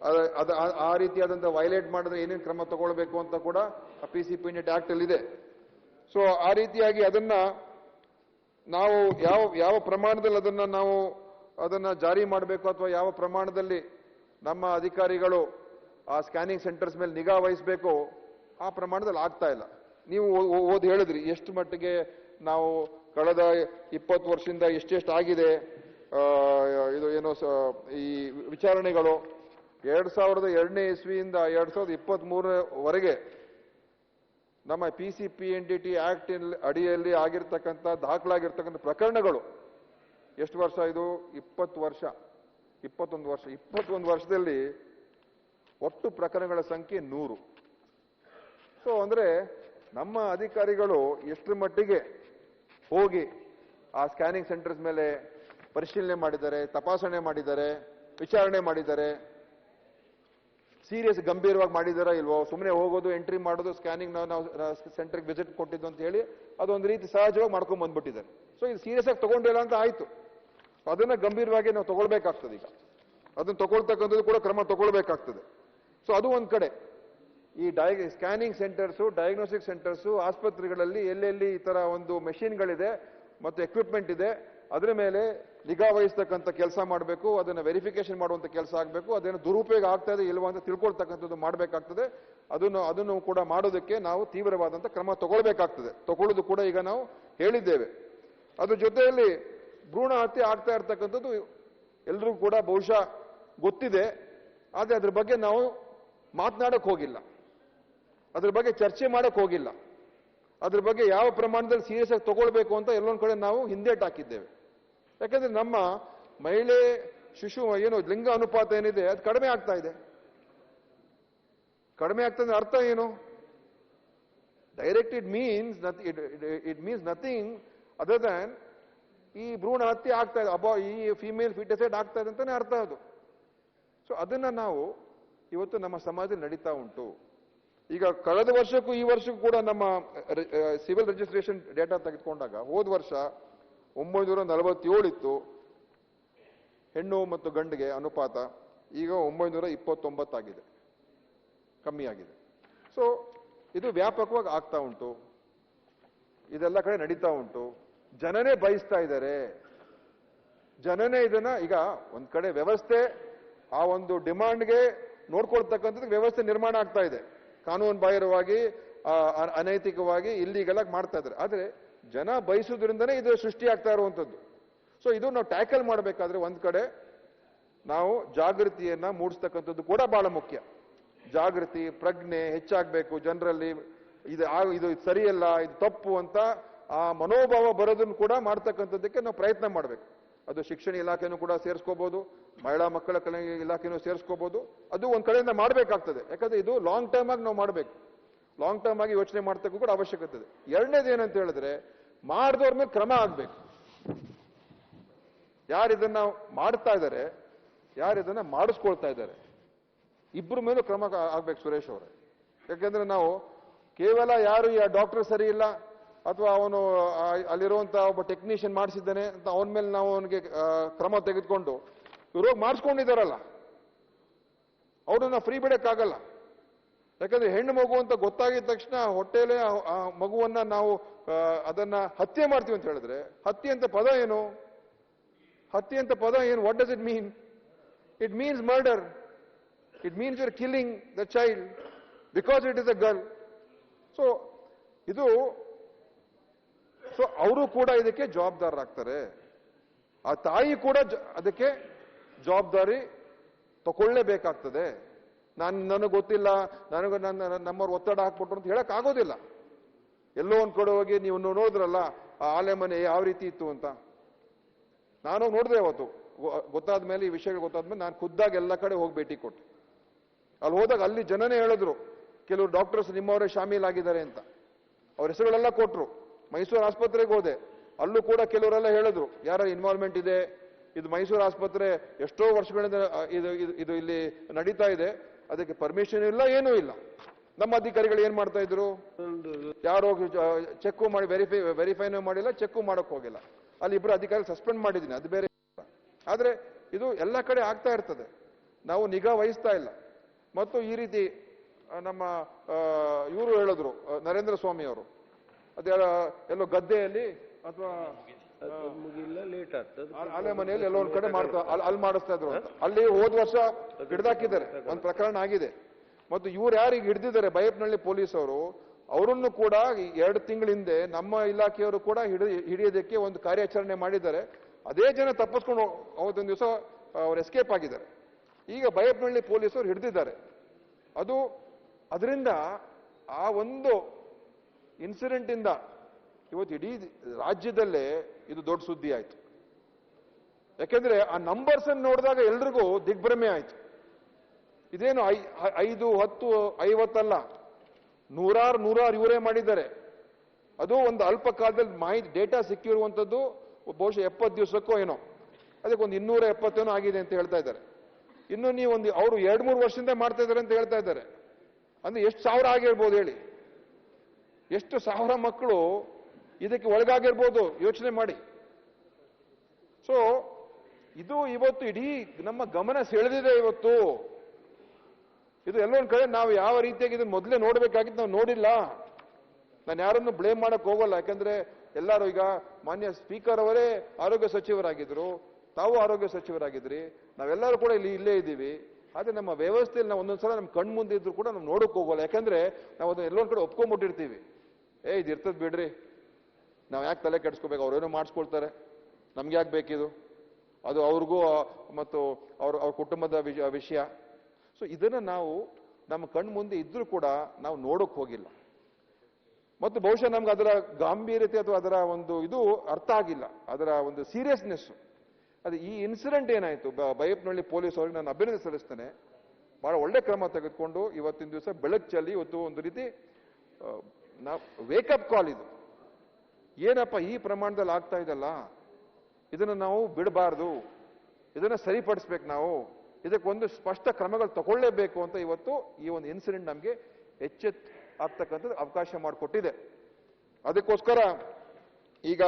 ಅದ- ಆ- ಆ ರೀತಿಯಾದಂಥ ವೈಲೇಟ್ ಮಾಡಿದ್ರೆ ಏನೇನು ಕ್ರಮ ತಗೊಳ್ಬೇಕು ಅಂತ ಕೂಡ ಪಿ ಸಿ ಪಿ ಆಕ್ಟ್ ಅಲ್ಲಿ ಇದೆ. ಸೊ ಆ ರೀತಿಯಾಗಿ ಅದನ್ನ ನಾವು ಯಾವ ಯಾವ ಪ್ರಮಾಣದಲ್ಲಿ ಅದನ್ನ ನಾವು ಅದನ್ನ ಜಾರಿ ಮಾಡಬೇಕು ಅಥವಾ ಯಾವ ಪ್ರಮಾಣದಲ್ಲಿ ನಮ್ಮ ಅಧಿಕಾರಿಗಳು ಆ ಸ್ಕ್ಯಾನಿಂಗ್ ಸೆಂಟರ್ಸ್ ಮೇಲೆ ನಿಗಾ ವಹಿಸಬೇಕು ಆ ಪ್ರಮಾಣದಲ್ಲಿ ಆಗ್ತಾ ಇಲ್ಲ. ನೀವು ಓದಿ ಹೇಳಿದ್ರಿ, ಎಷ್ಟು ಮಟ್ಟಿಗೆ ನಾವು ಕಳೆದ ಇಪ್ಪತ್ತು ವರ್ಷದಿಂದ ಎಷ್ಟೆಷ್ಟು ಆಗಿದೆ ಇದು ಏನೋ ಸ- ಈ ವಿಚಾರಣೆಗಳು. ಎರಡ್ ಸಾವಿರದ ಎರಡನೇ ಇಸ್ವಿಯಿಂದ ಎರಡ್ ಸಾವಿರದ ಇಪ್ಪತ್ತ್ ಮೂರವರೆಗೆ ನಮ್ಮ P C P N D T act ಅಡಿಯಲ್ಲಿ ಆಗಿರ್ತಕ್ಕಂಥ, ದಾಖಲಾಗಿರ್ತಕ್ಕಂಥ ಪ್ರಕರಣಗಳು. ಎಷ್ಟು ವರ್ಷ ಇದು? ಇಪ್ಪತ್ತು ವರ್ಷ. ಇಪ್ಪತ್ತೊಂದು ವರ್ಷ. ಇಪ್ಪತ್ತೊಂದು ವರ್ಷದಲ್ಲಿ ಒಟ್ಟು ಪ್ರಕರಣಗಳ ಸಂಖ್ಯೆ ನೂರು. ಸೊ ಅಂದರೆ ನಮ್ಮ ಅಧಿಕಾರಿಗಳು ಎಷ್ಟರ ಮಟ್ಟಿಗೆ ಹೋಗಿ ಆ ಸ್ಕ್ಯಾನಿಂಗ್ ಸೆಂಟರ್ಸ್ ಮೇಲೆ ಪರಿಶೀಲನೆ ಮಾಡಿದ್ದಾರೆ, ತಪಾಸಣೆ ಮಾಡಿದ್ದಾರೆ, ವಿಚಾರಣೆ ಮಾಡಿದ್ದಾರೆ ಸೀರಿಯಸ್ ಗಂಭೀರವಾಗಿ ಮಾಡಿದಾರಾ ಇಲ್ವೋ? ಸುಮ್ಮನೆ ಹೋಗೋದು, ಎಂಟ್ರಿ ಮಾಡೋದು, ಸ್ಕ್ಯಾನಿಂಗ್ ನಾವು ಸೆಂಟರ್ಗೆ ವಿಸಿಟ್ ಕೊಟ್ಟಿದ್ದು ಅಂತ ಹೇಳಿ ಅದೊಂದು ರೀತಿ ಸಹಜವಾಗಿ ಮಾಡ್ಕೊಂಡು ಬಂದ್ಬಿಟ್ಟಿದ್ದಾರೆ. ಸೊ ಇದು ಸೀರಿಯಸ್ ಆಗಿ ತಗೊಂಡಿಲ್ಲ ಅಂತ ಆಯಿತು. ಅದನ್ನ ಗಂಭೀರವಾಗಿ ನಾವು ತಗೊಳ್ಬೇಕಾಗ್ತದೆ ಈಗ. ಅದನ್ನು ತಗೊಳ್ತಕ್ಕಂಥದ್ದು ಕೂಡ ಕ್ರಮ ತಗೊಳ್ಬೇಕಾಗ್ತದೆ. ಸೊ ಅದು ಒಂದು ಕಡೆ. ಈ ಡಯ ಸ್ಕ್ಯಾನಿಂಗ್ ಸೆಂಟರ್ಸು, ಡಯಾಗ್ನೋಸ್ಟಿಕ್ ಸೆಂಟರ್ಸು, ಆಸ್ಪತ್ರೆಗಳಲ್ಲಿ ಎಲ್ಲೆಲ್ಲಿ ಈ ಥರ ಒಂದು ಮೆಷಿನ್ಗಳಿದೆ ಮತ್ತು ಎಕ್ವಿಪ್ಮೆಂಟ್ ಇದೆ ಅದರ ಮೇಲೆ ನಿಗಾ ವಹಿಸ್ತಕ್ಕಂಥ ಕೆಲಸ ಮಾಡಬೇಕು, ಅದನ್ನು ವೆರಿಫಿಕೇಶನ್ ಮಾಡುವಂಥ ಕೆಲಸ ಆಗಬೇಕು, ಅದೇನು ದುರುಪಯೋಗ ಆಗ್ತಾ ಇದೆ ಇಲ್ವಾ ಅಂತ ತಿಳ್ಕೊಳ್ತಕ್ಕಂಥದ್ದು ಮಾಡಬೇಕಾಗ್ತದೆ. ಅದನ್ನು ಅದನ್ನು ಕೂಡ ಮಾಡೋದಕ್ಕೆ ನಾವು ತೀವ್ರವಾದಂಥ ಕ್ರಮ ತಗೊಳ್ಬೇಕಾಗ್ತದೆ. ತಗೊಳ್ಳೋದು ಕೂಡ ಈಗ ನಾವು ಹೇಳಿದ್ದೇವೆ. ಅದ್ರ ಜೊತೆಯಲ್ಲಿ ಭ್ರೂಣ ಹತ್ಯೆ ಆಗ್ತಾ ಇರ್ತಕ್ಕಂಥದ್ದು ಎಲ್ರಿಗೂ ಕೂಡ ಬಹುಶಃ ಗೊತ್ತಿದೆ. ಆದರೆ ಅದ್ರ ಬಗ್ಗೆ ನಾವು ಮಾತನಾಡೋಕ್ಕೆ ಹೋಗಿಲ್ಲ. ಅದ್ರ ಬಗ್ಗೆ ಚರ್ಚೆ ಮಾಡೋಕೆ ಹೋಗಿಲ್ಲ. ಅದ್ರ ಬಗ್ಗೆ ಯಾವ ಪ್ರಮಾಣದಲ್ಲಿ ಸೀರಿಯಸ್ ಆಗಿ ತಗೊಳ್ಬೇಕು ಅಂತ ಎಲ್ಲೊಂದು ಕಡೆ ನಾವು ಹಿಂದೇಟ್ ಹಾಕಿದ್ದೇವೆ. ಯಾಕಂದ್ರೆ ನಮ್ಮ ಮಹಿಳೆ, ಶಿಶು, ಏನು ಲಿಂಗ ಅನುಪಾತ ಏನಿದೆ, ಅದು ಕಡಿಮೆ ಆಗ್ತಾ ಇದೆ. ಕಡಿಮೆ ಆಗ್ತದೆ ಅರ್ಥ ಏನು? Direct it means it means nothing other than ಈ ಭ್ರೂಣ ಹತ್ಯೆ ಆಗ್ತಾ ಇದೆ. ಅಬಾ, ಈ ಫಿಮೇಲ್ ಫಿಟಸೈಡ್ ಆಗ್ತಾ ಇದೆ ಅಂತಾನೆ ಅರ್ಥ ಅದು. ಸೊ ಅದನ್ನ ನಾವು ಇವತ್ತು ನಮ್ಮ ಸಮಾಜದಲ್ಲಿ ನಡೀತಾ ಉಂಟು. ಈಗ ಕಳೆದ ವರ್ಷಕ್ಕೂ ಈ ವರ್ಷಕ್ಕೂ ಕೂಡ ನಮ್ಮ ಸಿವಿಲ್ ರಿಜಿಸ್ಟ್ರೇಷನ್ ಡೇಟಾ ತೆಗೆದುಕೊಂಡಾಗ ಹೋದ ವರ್ಷ ಒಂಬೈನೂರ ನಲವತ್ತೇಳಿತ್ತು ಹೆಣ್ಣು ಮತ್ತು ಗಂಡಿಗೆ ಅನುಪಾತ ಈಗ ಒಂಬೈನೂರ ಇಪ್ಪತ್ತೊಂಬತ್ತಾಗಿದೆ ಕಮ್ಮಿ ಆಗಿದೆ ಸೊ ಇದು ವ್ಯಾಪಕವಾಗಿ ಆಗ್ತಾ ಉಂಟು. ಇದೆಲ್ಲ ಕಡೆ ನಡೀತಾ ಉಂಟು. ಜನನೇ ಬಯಸ್ತಾ ಇದ್ದಾರೆ. ಜನನೇ ಇದನ್ನ ಈಗ ಒಂದ್ ಕಡೆ ವ್ಯವಸ್ಥೆ, ಆ ಒಂದು ಡಿಮಾಂಡ್ಗೆ ನೋಡ್ಕೊಳ್ತಕ್ಕಂಥದ್ದು ವ್ಯವಸ್ಥೆ ನಿರ್ಮಾಣ ಆಗ್ತಾ ಇದೆ. ಕಾನೂನು ಬಾಹಿರವಾಗಿ ಅನೈತಿಕವಾಗಿ ಇಲ್ಲಿಗೆಲ್ಲ ಮಾಡ್ತಾ ಇದ್ದಾರೆ. ಆದ್ರೆ ಜನ ಬಯಸೋದ್ರಿಂದನೇ ಇದು ಸೃಷ್ಟಿ ಆಗ್ತಾ ಇರುವಂಥದ್ದು. ಸೊ ಇದು ನಾವು ಟ್ಯಾಕಲ್ ಮಾಡಬೇಕಾದ್ರೆ ಒಂದು ಕಡೆ ನಾವು ಜಾಗೃತಿಯನ್ನ ಮೂಡಿಸ್ತಕ್ಕಂಥದ್ದು ಕೂಡ ಬಹಳ ಮುಖ್ಯ. ಜಾಗೃತಿ, ಪ್ರಜ್ಞೆ ಹೆಚ್ಚಾಗಬೇಕು ಜನರಲ್ಲಿ. ಇದು ಇದು ಸರಿಯಲ್ಲ, ಇದು ತಪ್ಪು ಅಂತ ಆ ಮನೋಭಾವ ಬರೋದನ್ನು ಕೂಡ ಮಾಡ್ತಕ್ಕಂಥದ್ದಕ್ಕೆ ನಾವು ಪ್ರಯತ್ನ ಮಾಡಬೇಕು. ಅದು ಶಿಕ್ಷಣ ಇಲಾಖೆನೂ ಕೂಡ ಸೇರಿಸ್ಕೋಬಹುದು ಮಹಿಳಾ ಮಕ್ಕಳ ಕಲೆ ಇಲಾಖೆನೂ ಸೇರಿಸ್ಕೋಬಹುದು ಅದು ಒಂದು ಕಡೆಯಿಂದ ಮಾಡಬೇಕಾಗ್ತದೆ. ಯಾಕಂದ್ರೆ ಇದು ಲಾಂಗ್ ಟರ್ಮ್ ಆಗಿ ನಾವು ಮಾಡಬೇಕು. ಲಾಂಗ್ ಟರ್ಮ್ ಆಗಿ ಯೋಚನೆ ಮಾಡ್ತಕ್ಕೂ ಕೂಡ ಅವಶ್ಯಕತೆ ಇದೆ. ಎರಡನೇದು ಏನಂತ ಹೇಳಿದ್ರೆ ಮಾಡಿದವ್ರ ಮೇಲೆ ಕ್ರಮ ಆಗ್ಬೇಕು. ಯಾರು ಇದನ್ನ ಮಾಡ್ತಾ ಇದ್ದಾರೆ ಯಾರು ಇದನ್ನ ಮಾಡಿಸ್ಕೊಳ್ತಾ ಇದ್ದಾರೆ ಇಬ್ಬರ ಮೇಲೂ ಕ್ರಮ ಆಗ್ಬೇಕು ಸುರೇಶ್ ಅವರೇ. ಯಾಕೆಂದ್ರೆ ನಾವು ಕೇವಲ ಯಾರು ಈ ಡಾಕ್ಟರ್ ಸರಿ ಇಲ್ಲ, ಅಥವಾ ಅವನು ಅಲ್ಲಿರುವಂತ ಒಬ್ಬ ಟೆಕ್ನಿಷಿಯನ್ ಮಾಡಿಸಿದ್ದಾನೆ ಅಂತ ಅವನ ಮೇಲೆ ನಾವು ಅವನಿಗೆ ಕ್ರಮ ತೆಗೆದುಕೊಂಡು ಇವ್ರು ಹೋಗಿ ಮಾಡಿಸ್ಕೊಂಡಿದ್ದಾರಲ್ಲ ಅವ್ರನ್ನ ಫ್ರೀ ಬಿಡಕ್ಕಾಗಲ್ಲ. ಯಾಕಂದ್ರೆ ಹೆಣ್ಣು ಮಗು ಅಂತ ಗೊತ್ತಾಗಿದ ತಕ್ಷಣ ಆ ಮಗುವನ್ನ ನಾವು ಅದನ್ನ ಹತ್ಯೆ ಮಾಡ್ತೀವಿ ಅಂತ ಹೇಳಿದ್ರೆ, ಹತ್ಯೆ ಅಂತ ಪದ ಏನು? ಹತ್ಯೆ ಅಂತ ಪದ ಏನು? What does it mean it means murder it means your killing the child because it is a girl so ಇದು ಸೊ ಅವರು ಕೂಡ ಇದಕ್ಕೆ ಜವಾಬ್ದಾರರಾಗ್ತಾರೆ ಆ ತಾಯಿ ಕೂಡ ಅದಕ್ಕೆ ಜವಾಬ್ದಾರಿ ತಗೊಳ್ಳೇಬೇಕಾಗ್ತದೆ ನಾನು ನನಗೆ ಗೊತ್ತಿಲ್ಲ, ನನಗೆ ನನ್ನ ನಮ್ಮವ್ರು ಒತ್ತಡ ಹಾಕ್ಬಿಟ್ರು ಅಂತ ಹೇಳಕ್ ಆಗೋದಿಲ್ಲ. ಎಲ್ಲೋ ಒಂದು ಕಡೆ ಹೋಗಿ ನೀವು ನೋಡಿದ್ರಲ್ಲ, ಆ ಆಲೆ ಮನೆ ಯಾವ ರೀತಿ ಇತ್ತು ಅಂತ? ನಾನು ನೋಡಿದೆ ಅವತ್ತು. ಗೊತ್ತಾದ ಮೇಲೆ, ಈ ವಿಷಯಗಳು ಗೊತ್ತಾದ್ಮೇಲೆ ನಾನು ಖುದ್ದಾಗ ಎಲ್ಲ ಕಡೆ ಹೋಗಿ ಭೇಟಿ ಕೊಟ್ಟೆ. ಅಲ್ಲಿ ಹೋದಾಗ ಅಲ್ಲಿ ಜನನೇ ಹೇಳಿದ್ರು, ಕೆಲವರು ಡಾಕ್ಟರ್ಸ್ ನಿಮ್ಮವರೇ ಶಾಮೀಲಾಗಿದ್ದಾರೆ ಅಂತ. ಅವ್ರ ಹೆಸರುಗಳೆಲ್ಲ ಕೊಟ್ಟರು ಮೈಸೂರು ಆಸ್ಪತ್ರೆಗೆ ಹೋದೆ. ಅಲ್ಲೂ ಕೂಡ ಕೆಲವರೆಲ್ಲ ಹೇಳಿದ್ರು, ಯಾರ ಇನ್ವಾಲ್ವ್ಮೆಂಟ್ ಇದೆ? ಇದು ಮೈಸೂರು ಆಸ್ಪತ್ರೆ ಎಷ್ಟೋ ವರ್ಷಗಳಿಂದ ಇದು- ಇದು ಇಲ್ಲಿ ನಡೀತಾ ಇದೆ. ಅದಕ್ಕೆ ಪರ್ಮಿಷನ್ ಇಲ್ಲ, ಏನೂ ಇಲ್ಲ. ನಮ್ಮ ಅಧಿಕಾರಿಗಳು ಏನ್ ಮಾಡ್ತಾ ಇದ್ರು? ಯಾರೋ ಚೆಕ್ ಮಾಡಿ ವೆರಿಫೈ ವೆರಿಫೈನೂ ಮಾಡಿಲ್ಲ ಚೆಕ್ ಮಾಡಕ್ ಹೋಗಿಲ್ಲ. ಅಲ್ಲಿ ಇಬ್ರು ಅಧಿಕಾರಿ ಸಸ್ಪೆಂಡ್ ಮಾಡಿದ್ದೀನಿ ಅದು ಬೇರೆ ಆದ್ರೆ ಇದು ಎಲ್ಲ ಕಡೆ ಆಗ್ತಾ ಇರ್ತದೆ. ನಾವು ನಿಗಾ ವಹಿಸ್ತಾ ಇಲ್ಲ. ಮತ್ತು ಈ ರೀತಿ ನಮ್ಮ ಇವರು ಹೇಳಿದ್ರು ನರೇಂದ್ರ ಸ್ವಾಮಿ ಅವರು. ಅದೇ ಎಲ್ಲೋ ಗದ್ದೆಯಲ್ಲಿ ಅಥವಾ ಮುಗಿಲ್ಲ ಲೇಟ್ ಆಗ್ತದೆ. ಅಲೆ ಮನೆಯಲ್ಲಿ ಎಲ್ಲೋ ಒಂದ್ ಕಡೆ ಮಾಡ್ತಾ ಅಲ್ಲಿ ಅಲ್ಲಿ ಮಾಡಿಸ್ತಾ ಇದ್ರು ಅಲ್ಲಿ ಹೋದ ವರ್ಷ ಹಿಡ್ದಾಕಿದ್ದಾರೆ. ಒಂದ್ ಪ್ರಕರಣ ಆಗಿದೆ. ಮತ್ತು ಇವ್ರು ಯಾರಿಗೆ ಹಿಡಿದಿದ್ದಾರೆ? ಬೈಪ್ನಳ್ಳಿ ಪೊಲೀಸ್ ಅವರು ಅವರನ್ನು ಕೂಡ ಎರಡು ತಿಂಗಳ ಹಿಂದೆ ನಮ್ಮ ಇಲಾಖೆಯವರು ಕೂಡ ಹಿಡಿ ಹಿಡಿಯೋದಕ್ಕೆ ಒಂದು ಕಾರ್ಯಾಚರಣೆ ಮಾಡಿದ್ದಾರೆ. ಅದೇ ಜನ ತಪ್ಪಿಸ್ಕೊಂಡು ಅವತ್ತೊಂದು ದಿವಸ ಅವ್ರು ಎಸ್ಕೇಪ್ ಆಗಿದ್ದಾರೆ. ಈಗ ಬೈಯಪ್ನಹಳ್ಳಿ ಪೊಲೀಸರು ಹಿಡಿದಿದ್ದಾರೆ. ಅದು ಅದರಿಂದ ಆ ಒಂದು ಇನ್ಸಿಡೆಂಟ್ ಇಂದ ಇವತ್ತು ಇಡೀ ರಾಜ್ಯದಲ್ಲೇ ಇದು ದೊಡ್ಡ ಸುದ್ದಿ ಆಯ್ತು. ಯಾಕೆಂದ್ರೆ ಆ ನಂಬರ್ಸ್ ಅನ್ನು ನೋಡಿದಾಗ ಎಲ್ರಿಗೂ ದಿಗ್ಭ್ರಮೆ ಆಯ್ತು. ಇದೇನು ಐ- ಐದು, ಹತ್ತು, ಐವತ್ತಲ್ಲ? ನೂರಾರು ನೂರಾರು ಇವರೇ ಮಾಡಿದ್ದಾರೆ. ಅದು ಒಂದು ಅಲ್ಪ ಕಾಲದಲ್ಲಿ ಮಾಹಿತಿ ಡೇಟಾ ಸಿಕ್ಕಿರುವಂಥದ್ದು, ಬಹುಶಃ ಎಪ್ಪತ್ತು ದಿವಸಕ್ಕೋ ಏನೋ. ಅದಕ್ಕೆ ಒಂದು ಇನ್ನೂರ ಎಪ್ಪತ್ತೇನೋ ಆಗಿದೆ ಅಂತ ಹೇಳ್ತಾ ಇದ್ದಾರೆ. ಇನ್ನು ನೀವು ಒಂದು, ಅವರು ಎರಡು, ಮೂರು ವರ್ಷದಿಂದ ಮಾಡ್ತಾ ಇದ್ದಾರೆ ಅಂತ ಹೇಳ್ತಾ ಇದ್ದಾರೆ. ಅಂದ್ರೆ ಎಷ್ಟು ಸಾವಿರ ಆಗಿರ್ಬೋದು ಹೇಳಿ. ಎಷ್ಟು ಸಾವಿರ ಮಕ್ಕಳು ಇದಕ್ಕೆ ಒಳಗಾಗಿರ್ಬೋದು, ಯೋಚನೆ ಮಾಡಿ. ಸೊ ಇದು ಇವತ್ತು ಇಡೀ ನಮ್ಮ ಗಮನ ಸೆಳೆದಿದೆ ಇವತ್ತು. ಇದು ಎಲ್ಲೊಂದು ಕಡೆ ನಾವು ಯಾವ ರೀತಿಯಾಗಿ ಇದನ್ನು ಮೊದಲೇ ನೋಡಬೇಕಾಗಿತ್ತು ನಾವು ನೋಡಿಲ್ಲ. ನಾನು ಯಾರನ್ನು ಬ್ಲೇಮ್ ಮಾಡಕ್ ಹೋಗಲ್ಲ. ಯಾಕಂದ್ರೆ ಎಲ್ಲರೂ ಈಗ ಮಾನ್ಯ ಸ್ಪೀಕರ್ ಅವರೇ ಆರೋಗ್ಯ ಸಚಿವರಾಗಿದ್ರು. ತಾವು ಆರೋಗ್ಯ ಸಚಿವರಾಗಿದ್ರಿ. ನಾವೆಲ್ಲರೂ ಕೂಡ ಇಲ್ಲಿ ಇಲ್ಲೇ ಇದ್ದೀವಿ. ಆದ್ರೆ ನಮ್ಮ ವ್ಯವಸ್ಥೆಯಲ್ಲಿ ನಾವು ಒಂದೊಂದ್ಸಲ ನಮ್ಮ ಕಣ್ ಮುಂದೆ ಇದ್ರು ಕೂಡ ನಾವು ನೋಡಕ್ ಹೋಗಲ್ಲ. ಯಾಕಂದ್ರೆ ನಾವು ಅದನ್ನ ಎಲ್ಲೊಂದ್ ಕಡೆ ಒಪ್ಕೊಂಬಿಟ್ಟಿರ್ತೀವಿ. ಏ, ಇದು ಇರ್ತದ್ ಬಿಡ್ರಿ. ನಾವು ಯಾಕೆ ತಲೆ ಕೆಡಿಸ್ಕೋಬೇಕು? ಅವ್ರೇನೋ ಮಾಡಿಸ್ಕೊಳ್ತಾರೆ. ನಮ್ಗೆ ಯಾಕೆ ಬೇಕಿದು? ಅದು ಅವ್ರಿಗೂ ಮತ್ತು ಅವ್ರ ಅವ್ರ ಕುಟುಂಬದ ವಿಷ- ವಿಷಯ. ಸೊ ಇದನ್ನು ನಾವು ನಮ್ಮ ಕಣ್ಮುಂದೆ ಮುಂದೆ ಇದ್ರೂ ಕೂಡ ನಾವು ನೋಡೋಕೆ ಹೋಗಿಲ್ಲ. ಮತ್ತು ಬಹುಶಃ ನಮ್ಗೆ ಅದರ ಗಾಂಭೀರ್ಯತೆ ಅಥವಾ ಅದರ ಒಂದು ಇದು ಅರ್ಥ ಆಗಿಲ್ಲ. ಅದರ ಒಂದು ಸೀರಿಯಸ್ನೆಸ್ಸು. ಅದು ಈ ಇನ್ಸಿಡೆಂಟ್ ಏನಾಯಿತು? ಬ- ಬೈಯಪ್ನಹಳ್ಳಿ ಪೊಲೀಸ್ ಅವ್ರಿಗೆ ನಾನು ಅಭಿನಂದನೆ ಸಲ್ಲಿಸ್ತೇನೆ. ಭಾಳ ಒಳ್ಳೆ ಕ್ರಮ ತೆಗೆದುಕೊಂಡು ಇವತ್ತಿನ ದಿವಸ ಬೆಳಕು ಚೆಲ್ಲಿ ಇವತ್ತು ಒಂದು ರೀತಿ ನಾವು ವೇಕಪ್ ಕಾಲ್ ಇದು. ಏನಪ್ಪ ಈ ಪ್ರಮಾಣದಲ್ಲಿ ಆಗ್ತಾ ಇದಲ್ಲ ಇದನ್ನು ನಾವು ಬಿಡಬಾರ್ದು. ಇದನ್ನು ಸರಿಪಡಿಸ್ಬೇಕು ನಾವು. ಇದಕ್ಕೆ ಒಂದು ಸ್ಪಷ್ಟ ಕ್ರಮಗಳು ತಗೊಳ್ಳೇಬೇಕು ಅಂತ ಇವತ್ತು ಈ ಒಂದು ಇನ್ಸಿಡೆಂಟ್ ನಮಗೆ ಎಚ್ಚೆತ್ ಆಗ್ತಕ್ಕಂಥದ್ದು ಅವಕಾಶ ಮಾಡಿಕೊಟ್ಟಿದೆ. ಅದಕ್ಕೋಸ್ಕರ ಈಗ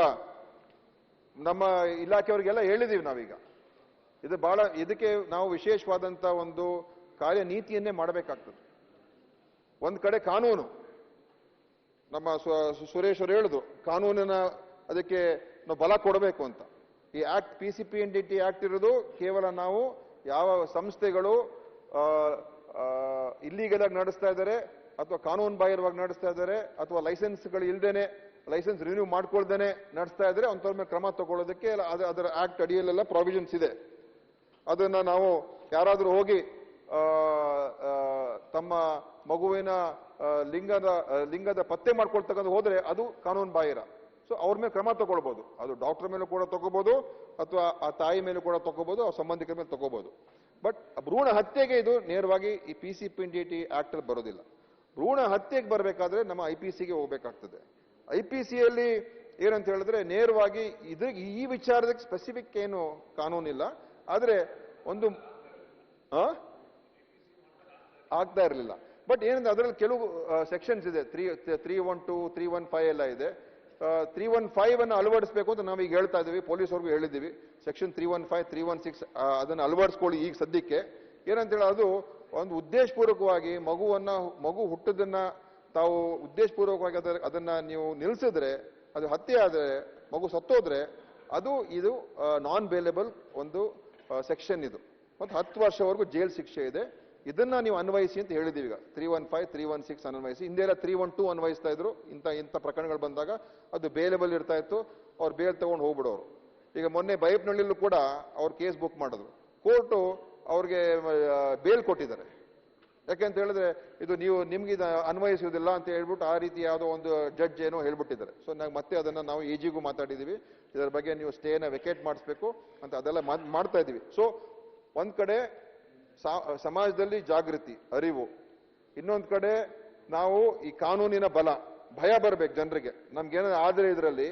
ನಮ್ಮ ಇಲಾಖೆಯವರಿಗೆಲ್ಲ ಹೇಳಿದ್ದೀವಿ ನಾವೀಗ. ಇದು ಬಹಳ ಇದಕ್ಕೆ ನಾವು ವಿಶೇಷವಾದಂಥ ಒಂದು ಕಾರ್ಯನೀತಿಯನ್ನೇ ಮಾಡಬೇಕಾಗ್ತದೆ. ಒಂದು ಕಡೆ ಕಾನೂನು. ನಮ್ಮ ಸುರೇಶ್ ಅವರು ಹೇಳಿದ್ರು ಕಾನೂನಿನ ಅದಕ್ಕೆ ನಾವು ಬಲ ಕೊಡಬೇಕು ಅಂತ. ಈ act P C P N D T act ಇರೋದು ಕೇವಲ ನಾವು ಯಾವ ಸಂಸ್ಥೆಗಳು ಇಲ್ಲಿಗಲ್ ಆಗಿ ನಡೆಸ್ತಾ ಇದ್ದಾರೆ ಅಥವಾ ಕಾನೂನು ಬಾಹಿರವಾಗಿ ನಡೆಸ್ತಾ ಇದ್ದಾರೆ ಅಥವಾ ಲೈಸೆನ್ಸ್ಗಳು ಇಲ್ದೇನೆ, ಲೈಸೆನ್ಸ್ ರಿನ್ಯೂ ಮಾಡ್ಕೊಳ್ದೇನೆ ನಡೆಸ್ತಾ ಇದ್ರೆ ಅಂಥವ್ರ ಮೇಲೆ ಕ್ರಮ ತಗೊಳ್ಳೋದಕ್ಕೆ ಅದ- ಅದರ ಆಕ್ಟ್ ಅಡಿಯಲ್ಲೆಲ್ಲ ಪ್ರಾವಿಷನ್ಸ್ ಇದೆ. ಅದನ್ನ ನಾವು ಯಾರಾದರೂ ಹೋಗಿ ತಮ್ಮ ಮಗುವಿನ ಲಿಂಗದ ಲಿಂಗದ ಪತ್ತೆ ಮಾಡ್ಕೊಳ್ತಕ್ಕಂಥ ಹೋದರೆ ಅದು ಕಾನೂನು ಬಾಹಿರ. ಸೊ ಅವ್ರ ಮೇಲೆ ಕ್ರಮ ತಗೊಳ್ಬೋದು. ಅದು ಡಾಕ್ಟರ್ ಮೇಲೂ ಕೂಡ ತಗೋಬೋದು ಅಥವಾ ಆ ತಾಯಿ ಮೇಲೂ ಕೂಡ ತಗೋಬೋದು ಆ ಸಂಬಂಧಿಕರ ಮೇಲೆ ತಗೋಬೋದು ಬಟ್ ಭ್ರೂಣ ಹತ್ಯೆಗೆ ಇದು ನೇರವಾಗಿ ಈ P C P D T act ಅಲ್ಲಿ ಬರೋದಿಲ್ಲ. ಭ್ರೂಣ ಹತ್ಯೆಗೆ ಬರಬೇಕಾದ್ರೆ ನಮ್ಮ ಐ ಪಿ ಸಿಗೆ ಹೋಗ್ಬೇಕಾಗ್ತದೆ. ಐ ಪಿ ಸಿಯಲ್ಲಿ ಏನಂತ ಹೇಳಿದ್ರೆ ನೇರವಾಗಿ ಇದು ಈ ವಿಚಾರದಕ್ಕೆ ಸ್ಪೆಸಿಫಿಕ್ ಏನು ಕಾನೂನಿಲ್ಲ. ಆದರೆ ಒಂದು? ಆಗ್ತಾ ಇರಲಿಲ್ಲ. ಬಟ್ ಏನಂದ್ರೆ ಅದರಲ್ಲಿ ಕೆಲವು ಸೆಕ್ಷನ್ಸ್ ಇದೆ. Three three one two three one five ಎಲ್ಲ ಇದೆ. ತ್ರೀ ಒನ್ ಫೈವ್ ಅನ್ನು ಅಳವಡಿಸಬೇಕು ಅಂತ ಈಗ ಹೇಳ್ತಾ ಇದ್ದೀವಿ. ಪೊಲೀಸ್ವರೆಗೂ ಹೇಳಿದ್ದೀವಿ. Section three one five three one six ಅದನ್ನು ಅಳವಡಿಸ್ಕೊಳ್ಳಿ ಈಗ ಸದ್ಯಕ್ಕೆ. ಏನಂತ ಹೇಳಿ ಅದು ಒಂದು ಉದ್ದೇಶಪೂರ್ವಕವಾಗಿ ಮಗುವನ್ನ, ಮಗು ಹುಟ್ಟದನ್ನ ತಾವು ಉದ್ದೇಶಪೂರ್ವಕವಾಗಿ ಅದರ- ಅದನ್ನ ನೀವು ನಿಲ್ಲಿಸಿದ್ರೆ ಅದು ಹತ್ಯೆ ಆದರೆ, ಮಗು ಸತ್ತೋದ್ರೆ, ಅದು, ಇದು ನಾನ್ ಬೇಲೆಬಲ್ ಒಂದು ಸೆಕ್ಷನ್ ಇದು. ಮತ್ತು ಹತ್ತು ವರ್ಷವರೆಗೂ ಜೈಲ್ ಶಿಕ್ಷೆ ಇದೆ. ಇದನ್ನ ನೀವು ಅನ್ವಯಿಸಿ ಅಂತ ಹೇಳಿದೀವಿ ಈಗ. Three one five three one six ಅನ್ವಯಿಸಿ. ಹಿಂದೆಲ್ಲ ತ್ರೀ ಒನ್ ಟೂ ಅನ್ವಯಿಸ್ತಾ ಇದ್ರು. ಇಂಥ ಇಂಥ ಪ್ರಕರಣಗಳು ಬಂದಾಗ ಅದು ಬೇಲೆಬಲ್ ಇರ್ತಾ ಇತ್ತು. ಅವ್ರು ಬೇಲ್ ತಗೊಂಡು ಹೋಗ್ಬಿಡೋರು. ಈಗ ಮೊನ್ನೆ ಬೈಪ್ನಳ್ಳಿಲ್ಲೂ ಕೂಡ ಅವ್ರು ಕೇಸ್ ಬುಕ್ ಮಾಡಿದ್ರು. ಕೋರ್ಟು ಅವ್ರಿಗೆ ಬೇಲ್ ಕೊಟ್ಟಿದ್ದಾರೆ. ಯಾಕೆಂತ ಹೇಳಿದ್ರೆ ಇದು ನೀವು ನಿಮ್ಗೆ ಅನ್ವಯಿಸುವುದಿಲ್ಲ ಅಂತ ಹೇಳ್ಬಿಟ್ಟು ಆ ರೀತಿ ಯಾವುದೋ ಒಂದು ಜಡ್ಜ್ ಏನೋ ಹೇಳ್ಬಿಟ್ಟಿದ್ದಾರೆ. ಸೊ ನಾವು ಮತ್ತೆ ಅದನ್ನು ನಾವು ಈಜಿಗೂ ಮಾತಾಡಿದ್ದೀವಿ. ಇದರ ಬಗ್ಗೆ ನೀವು ಸ್ಟೇನ ವೆಕೇಟ್ ಮಾಡಿಸ್ಬೇಕು ಅಂತ ಅದೆಲ್ಲ ಮಾಡ್- ಮಾಡ್ತಾ ಇದ್ದೀವಿ. ಸೊ ಒಂದು ಕಡೆ ಸಮಾಜದಲ್ಲಿ ಜಾಗೃತಿ, ಅರಿವು. ಇನ್ನೊಂದು ಕಡೆ ನಾವು ಈ ಕಾನೂನಿನ ಬಲ, ಭಯ ಬರಬೇಕು ಜನರಿಗೆ. ನಮ್ಗೇನಾದ್ರು ಆದ್ರೆ ಇದರಲ್ಲಿ,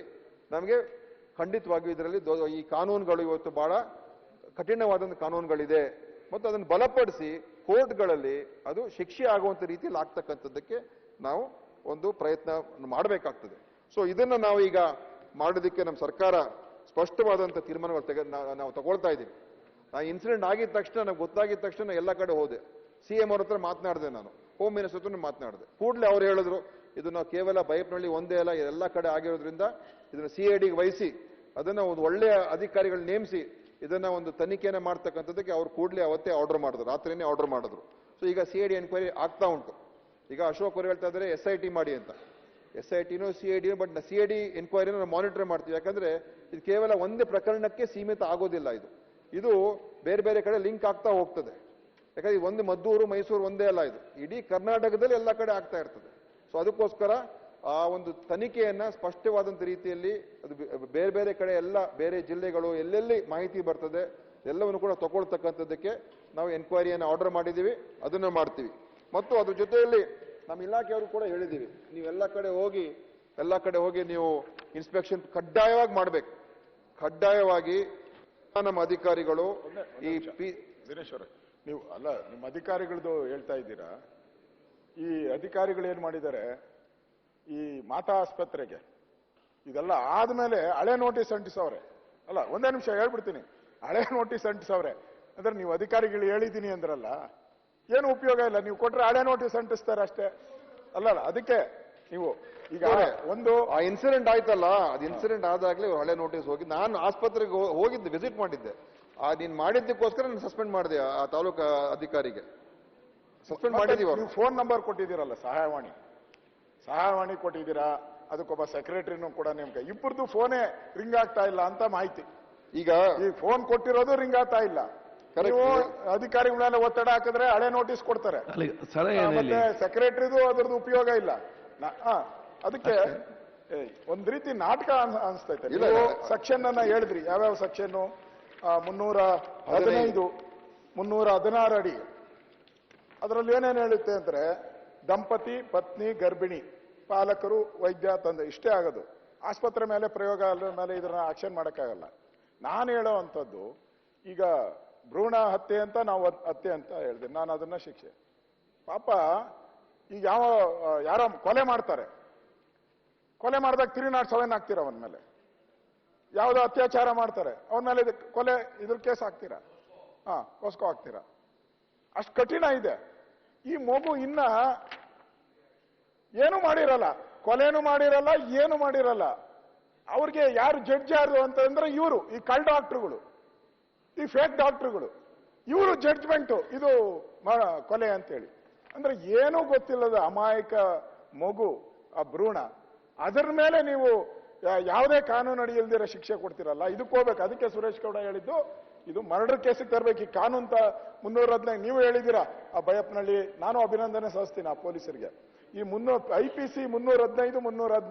ನಮಗೆ ಖಂಡಿತವಾಗಿಯೂ ಇದರಲ್ಲಿ ಈ ಕಾನೂನುಗಳು ಇವತ್ತು ಬಹಳ ಕಠಿಣವಾದಂಥ ಕಾನೂನುಗಳಿದೆ. ಮತ್ತು ಅದನ್ನು ಬಲಪಡಿಸಿ ಕೋರ್ಟ್ಗಳಲ್ಲಿ ಅದು ಶಿಕ್ಷೆ ಆಗುವಂಥ ರೀತಿಯಲ್ಲಿ ಆಗ್ತಕ್ಕಂಥದ್ದಕ್ಕೆ ನಾವು ಒಂದು ಪ್ರಯತ್ನ ಮಾಡಬೇಕಾಗ್ತದೆ. ಸೊ, ಇದನ್ನು ನಾವು ಈಗ ಮಾಡೋದಕ್ಕೆ ನಮ್ಮ ಸರ್ಕಾರ ಸ್ಪಷ್ಟವಾದಂಥ ತೀರ್ಮಾನಗಳು ತೆಗೆದು ನಾವು ತಗೊಳ್ತಾ ಇದ್ದೀವಿ. ಆ ಇನ್ಸಿಡೆಂಟ್ ಆಗಿದ ತಕ್ಷಣ ನನಗೆ ಗೊತ್ತಾಗಿದ ತಕ್ಷಣ ಎಲ್ಲ ಕಡೆ ಹೋದೆ. ಸಿ ಎಂ ಅವ್ರ ಹತ್ರ ಮಾತನಾಡಿದೆ ನಾನು. ಹೋಮ್ ಮಿನಿಸ್ಟರ್ ಹತ್ರ ಮಾತನಾಡಿದೆ. ಕೂಡಲೇ ಅವ್ರು ಹೇಳಿದ್ರು ಇದನ್ನು ಕೇವಲ ಬೈಪ್ನಲ್ಲಿ ಒಂದೇ ಅಲ್ಲ, ಎಲ್ಲ ಕಡೆ ಆಗಿರೋದ್ರಿಂದ ಇದನ್ನ ಸಿ ಐ ಡಿಗೆ ವಹಿಸಿ, ಅದನ್ನ ಒಂದು ಒಳ್ಳೆಯ ಅಧಿಕಾರಿಗಳು ನೇಮಿಸಿ, ಇದನ್ನ ಒಂದು ತನಿಖೆನ ಮಾಡ್ತಕ್ಕಂಥದ್ದಕ್ಕೆ ಅವ್ರು ಕೂಡಲೇ ಅವತ್ತೇ ಆರ್ಡರ್ ಮಾಡಿದ್ರು. ರಾತ್ರಿನೇ ಆರ್ಡರ್ ಮಾಡಿದ್ರು. ಸೊ ಈಗ ಸಿ ಐ ಡಿ ಎನ್ಕ್ವೈರಿ ಆಗ್ತಾ ಉಂಟು. ಈಗ ಅಶೋಕ್ ಅವರು ಹೇಳ್ತಾ ಇದ್ದಾರೆ ಎಸ್ ಐ ಟಿ ಮಾಡಿ ಅಂತ. S I ಟಿನೂ C I D but C I D ಎನ್ಕ್ವೈರಿನ ನಾವು ಮಾನಿಟರ್ ಮಾಡ್ತೀವಿ. ಯಾಕಂದ್ರೆ ಇದು ಕೇವಲ ಒಂದೇ ಪ್ರಕರಣಕ್ಕೆ ಸೀಮಿತ ಆಗೋದಿಲ್ಲ ಇದು. ಇದು ಬೇರೆ ಬೇರೆ ಕಡೆ ಲಿಂಕ್ ಆಗ್ತಾ ಹೋಗ್ತದೆ. ಯಾಕಂದ್ರೆ ಒಂದು ಮದ್ದೂರು, ಮೈಸೂರು ಒಂದೇ ಅಲ್ಲ ಇದು. ಇಡೀ ಕರ್ನಾಟಕದಲ್ಲಿ ಎಲ್ಲ ಕಡೆ ಆಗ್ತಾ ಇರ್ತದೆ. ಸೊ ಅದಕ್ಕೋಸ್ಕರ ಆ ಒಂದು ತನಿಖೆಯನ್ನ ಸ್ಪಷ್ಟವಾದಂತ ರೀತಿಯಲ್ಲಿ ಅದು ಬೇರೆ ಬೇರೆ ಕಡೆ ಎಲ್ಲ, ಬೇರೆ ಜಿಲ್ಲೆಗಳು ಎಲ್ಲೆಲ್ಲಿ ಮಾಹಿತಿ ಬರ್ತದೆ, ಎಲ್ಲವನ್ನು ಕೂಡ ತಗೊಳ್ತಕ್ಕಂಥದ್ದಕ್ಕೆ ನಾವು ಎನ್ಕ್ವೈರಿಯನ್ನು ಆರ್ಡರ್ ಮಾಡಿದ್ದೀವಿ, ಅದನ್ನು ಮಾಡ್ತೀವಿ. ಮತ್ತು ಅದ್ರ ಜೊತೆಯಲ್ಲಿ ನಮ್ಮ ಇಲಾಖೆಯವರು ಕೂಡ ಹೇಳಿದ್ದೀವಿ, ನೀವೆಲ್ಲ ಕಡೆ ಹೋಗಿ, ಎಲ್ಲ ಕಡೆ ಹೋಗಿ ನೀವು ಇನ್ಸ್ಪೆಕ್ಷನ್ ಕಡ್ಡಾಯವಾಗಿ ಮಾಡಬೇಕು. ಕಡ್ಡಾಯವಾಗಿ ನಮ್ಮ ಅಧಿಕಾರಿಗಳು ಈ ಪಿ ದಿನೇಶ್ ಅವರೇ ನೀವು ಅಲ್ಲ ನಿಮ್ಮ ಅಧಿಕಾರಿಗಳದ್ದು ಹೇಳ್ತಾ ಇದ್ದೀರಾ? ಈ ಅಧಿಕಾರಿಗಳು ಏನು ಮಾಡಿದ್ದಾರೆ? ಈ ಮಾತಾ ಆಸ್ಪತ್ರೆಗೆ. ಇದೆಲ್ಲ ಆದಮೇಲೆ ಹಳೆ ನೋಟಿಸ್ ಅಂಟಿಸವ್ರೆ. ಅಲ್ಲ ಒಂದೇ ನಿಮಿಷ ಹೇಳ್ಬಿಡ್ತೀನಿ. ಹಳೆ ನೋಟಿಸ್ ಅಂಟಿಸವ್ರೆ. ಅಂದ್ರೆ ನೀವು ಅಧಿಕಾರಿಗಳು ಹೇಳಿದ್ದೀನಿ ಅಂದ್ರಲ್ಲ ಏನು ಉಪಯೋಗ ಇಲ್ಲ. ನೀವು ಕೊಟ್ಟರೆ ಹಳೆ ನೋಟಿಸ್ ಅಂಟಿಸ್ತಾರೆ ಅಷ್ಟೇ. ಅಲ್ಲ ಅದಕ್ಕೆ ನೀವು ಈಗ ಒಂದು ಆ ಇನ್ಸಿಡೆಂಟ್ ಆಯ್ತಲ್ಲ ಅದು ಇನ್ಸಿಡೆಂಟ್ ಆದಾಗ್ಲೇ ಹಳೆ ನೋಟಿಸ್ ಹೋಗಿ ನಾನು ಆಸ್ಪತ್ರೆಗೆ ಹೋಗಿದ್ದೆ ವಿಸಿಟ್ ಮಾಡಿದ್ದೆ. ಆ ನೀನ್ ಮಾಡಿದ್ದಕ್ಕೋಸ್ಕರ ನಾನು ಸಸ್ಪೆಂಡ್ ಮಾಡಿದೆ ಆ ತಾಲೂಕು ಅಧಿಕಾರಿಗೆ. ಸಸ್ಪೆಂಡ್ ಮಾಡಿದೀವಿ? ಅವ್ರು ನೀವು ಫೋನ್ ನಂಬರ್ ಕೊಟ್ಟಿದ್ದೀರಲ್ಲ ಸಹಾಯವಾಣಿ. ಸಹಾಯವಾಣಿ ಕೊಟ್ಟಿದ್ದೀರಾ ಅದಕ್ಕೊಬ್ಬ ಸೆಕ್ರೆಟರಿನೂ ಕೂಡ ನಿಮ್ಗೆ ಇಬ್ಬರದು ಫೋನೇ ರಿಂಗ್ ಆಗ್ತಾ ಇಲ್ಲ ಅಂತ ಮಾಹಿತಿ. ಈಗ ಈ ಫೋನ್ ಕೊಟ್ಟಿರೋದು ರಿಂಗ್ ಆಗ್ತಾ ಇಲ್ಲ. ನೀವು ಅಧಿಕಾರಿಗಳ ಮೇಲೆ ಒತ್ತಡ ಹಾಕಿದ್ರೆ ಹಳೆ ನೋಟಿಸ್ ಕೊಡ್ತಾರೆ. ಸೆಕ್ರೆಟರಿದು ಅದ್ರದ್ದು ಉಪಯೋಗ ಇಲ್ಲ. ಅದಕ್ಕೆ ಒಂದ್ ರೀತಿ ನಾಟಕ ಅನ್- ಅನ್ಸ್ತೈತೆ. ನೀವು. ಸೆಕ್ಷನ್ ಅನ್ನ ಹೇಳಿದ್ರಿ. ಯಾವ್ಯಾವ ಸೆಕ್ಷನ್ ಮುನ್ನೂರ ಹದಿನೈದು. ಮುನ್ನೂರ ಹದಿನಾರು ಅಡಿ. ಅದರಲ್ಲಿ ಏನೇನು ಹೇಳುತ್ತೆ ಅಂದ್ರೆ ದಂಪತಿ ಪತ್ನಿ ಗರ್ಭಿಣಿ ಪಾಲಕರು ವೈದ್ಯ ತಂದೆ ಇಷ್ಟೇ ಆಗೋದು. ಆಸ್ಪತ್ರೆ ಮೇಲೆ ಪ್ರಯೋಗ ಮೇಲೆ ಇದನ್ನ ಆಕ್ಷನ್ ಮಾಡೋಕ್ಕಾಗಲ್ಲ. ನಾನು ಹೇಳೋ ಅಂಥದ್ದು ಈಗ ಭ್ರೂಣ ಹತ್ಯೆ ಅಂತ ನಾವು ಹತ್- ಹತ್ಯೆ ಅಂತ ಹೇಳಿದೆ. ನಾನು ಅದನ್ನ ಶಿಕ್ಷೆ. ಪಾಪ ಈಗ ಯಾವ ಆ, ಯಾರೋ ಕೊಲೆ ಮಾಡ್ತಾರೆ. ಕೊಲೆ ಮಾಡಿದಾಗ ತ್ರೀ ನಾಟ್ ಸೆವೆನ್ ಹಾಕ್ತೀರ ಅವನ ಮೇಲೆ? ಯಾವುದೋ ಅತ್ಯಾಚಾರ ಮಾಡ್ತಾರೆ. ಅವನ ಮೇಲೆ ಇದಕ್ಕೆ ಕೊಲೆ ಇದ್ರ ಕೇಸ್ ಹಾಕ್ತೀರಾ? ಹಾ ಕೋಸ್ಕೋ ಹಾಕ್ತೀರಾ? ಅಷ್ಟು ಕಠಿಣ ಇದೆ. ಈ ಮಗು ಇನ್ನ ಏನು ಮಾಡಿರಲ್ಲ. ಕೊಲೆನೂ ಮಾಡಿರಲ್ಲ ಏನು ಮಾಡಿರಲ್ಲ. ಅವ್ರಿಗೆ ಯಾರು ಜಡ್ಜ್ ಯಾರು ಅಂತಂದ್ರೆ ಇವರು ಈ ಕಳ್ ಡಾಕ್ಟ್ರುಗಳು. ಈ ಫೇಕ್ ಡಾಕ್ಟ್ರುಗಳು. ಇವರು ಜಡ್ಜ್ಮೆಂಟು ಇದು ಕೊಲೆ ಅಂತೇಳಿ. ಅಂದ್ರೆ ಏನೂ ಗೊತ್ತಿಲ್ಲದ ಅಮಾಯಕ ಮಗು, ಆ ಭ್ರೂಣ. ಅದರ ಮೇಲೆ ನೀವು ಯಾವುದೇ ಕಾನೂನು ಅಡಿಯಲ್ದಿರ ಶಿಕ್ಷೆ ಕೊಡ್ತಿರಲ್ಲ, ಇದಕ್ಕೆ ಹೋಗ್ಬೇಕು. ಅದಕ್ಕೆ ಸುರೇಶ್ ಗೌಡ ಹೇಳಿದ್ದು, ಇದು ಮರ್ಡರ್ ಕೇಸಿಗೆ ತರಬೇಕು. ಈ ಕಾನೂನು ತ ಮುನ್ನೂರ ಹದಿನೈದು ನೀವು ಹೇಳಿದ್ದೀರಾ? ಆ ಬಯಪ್ನಳ್ಳಿ ನಾನು ಅಭಿನಂದನೆ ಸಲ್ಲಿಸ್ತೀನಿ ಆ ಪೊಲೀಸರಿಗೆ. ಈ ಮುನ್ನೂರ ಐ ಪಿ ಸಿ ಮುನ್ನೂರ ಹದಿನೈದು, ಮುನ್ನೂರ ಹದಿನಾರು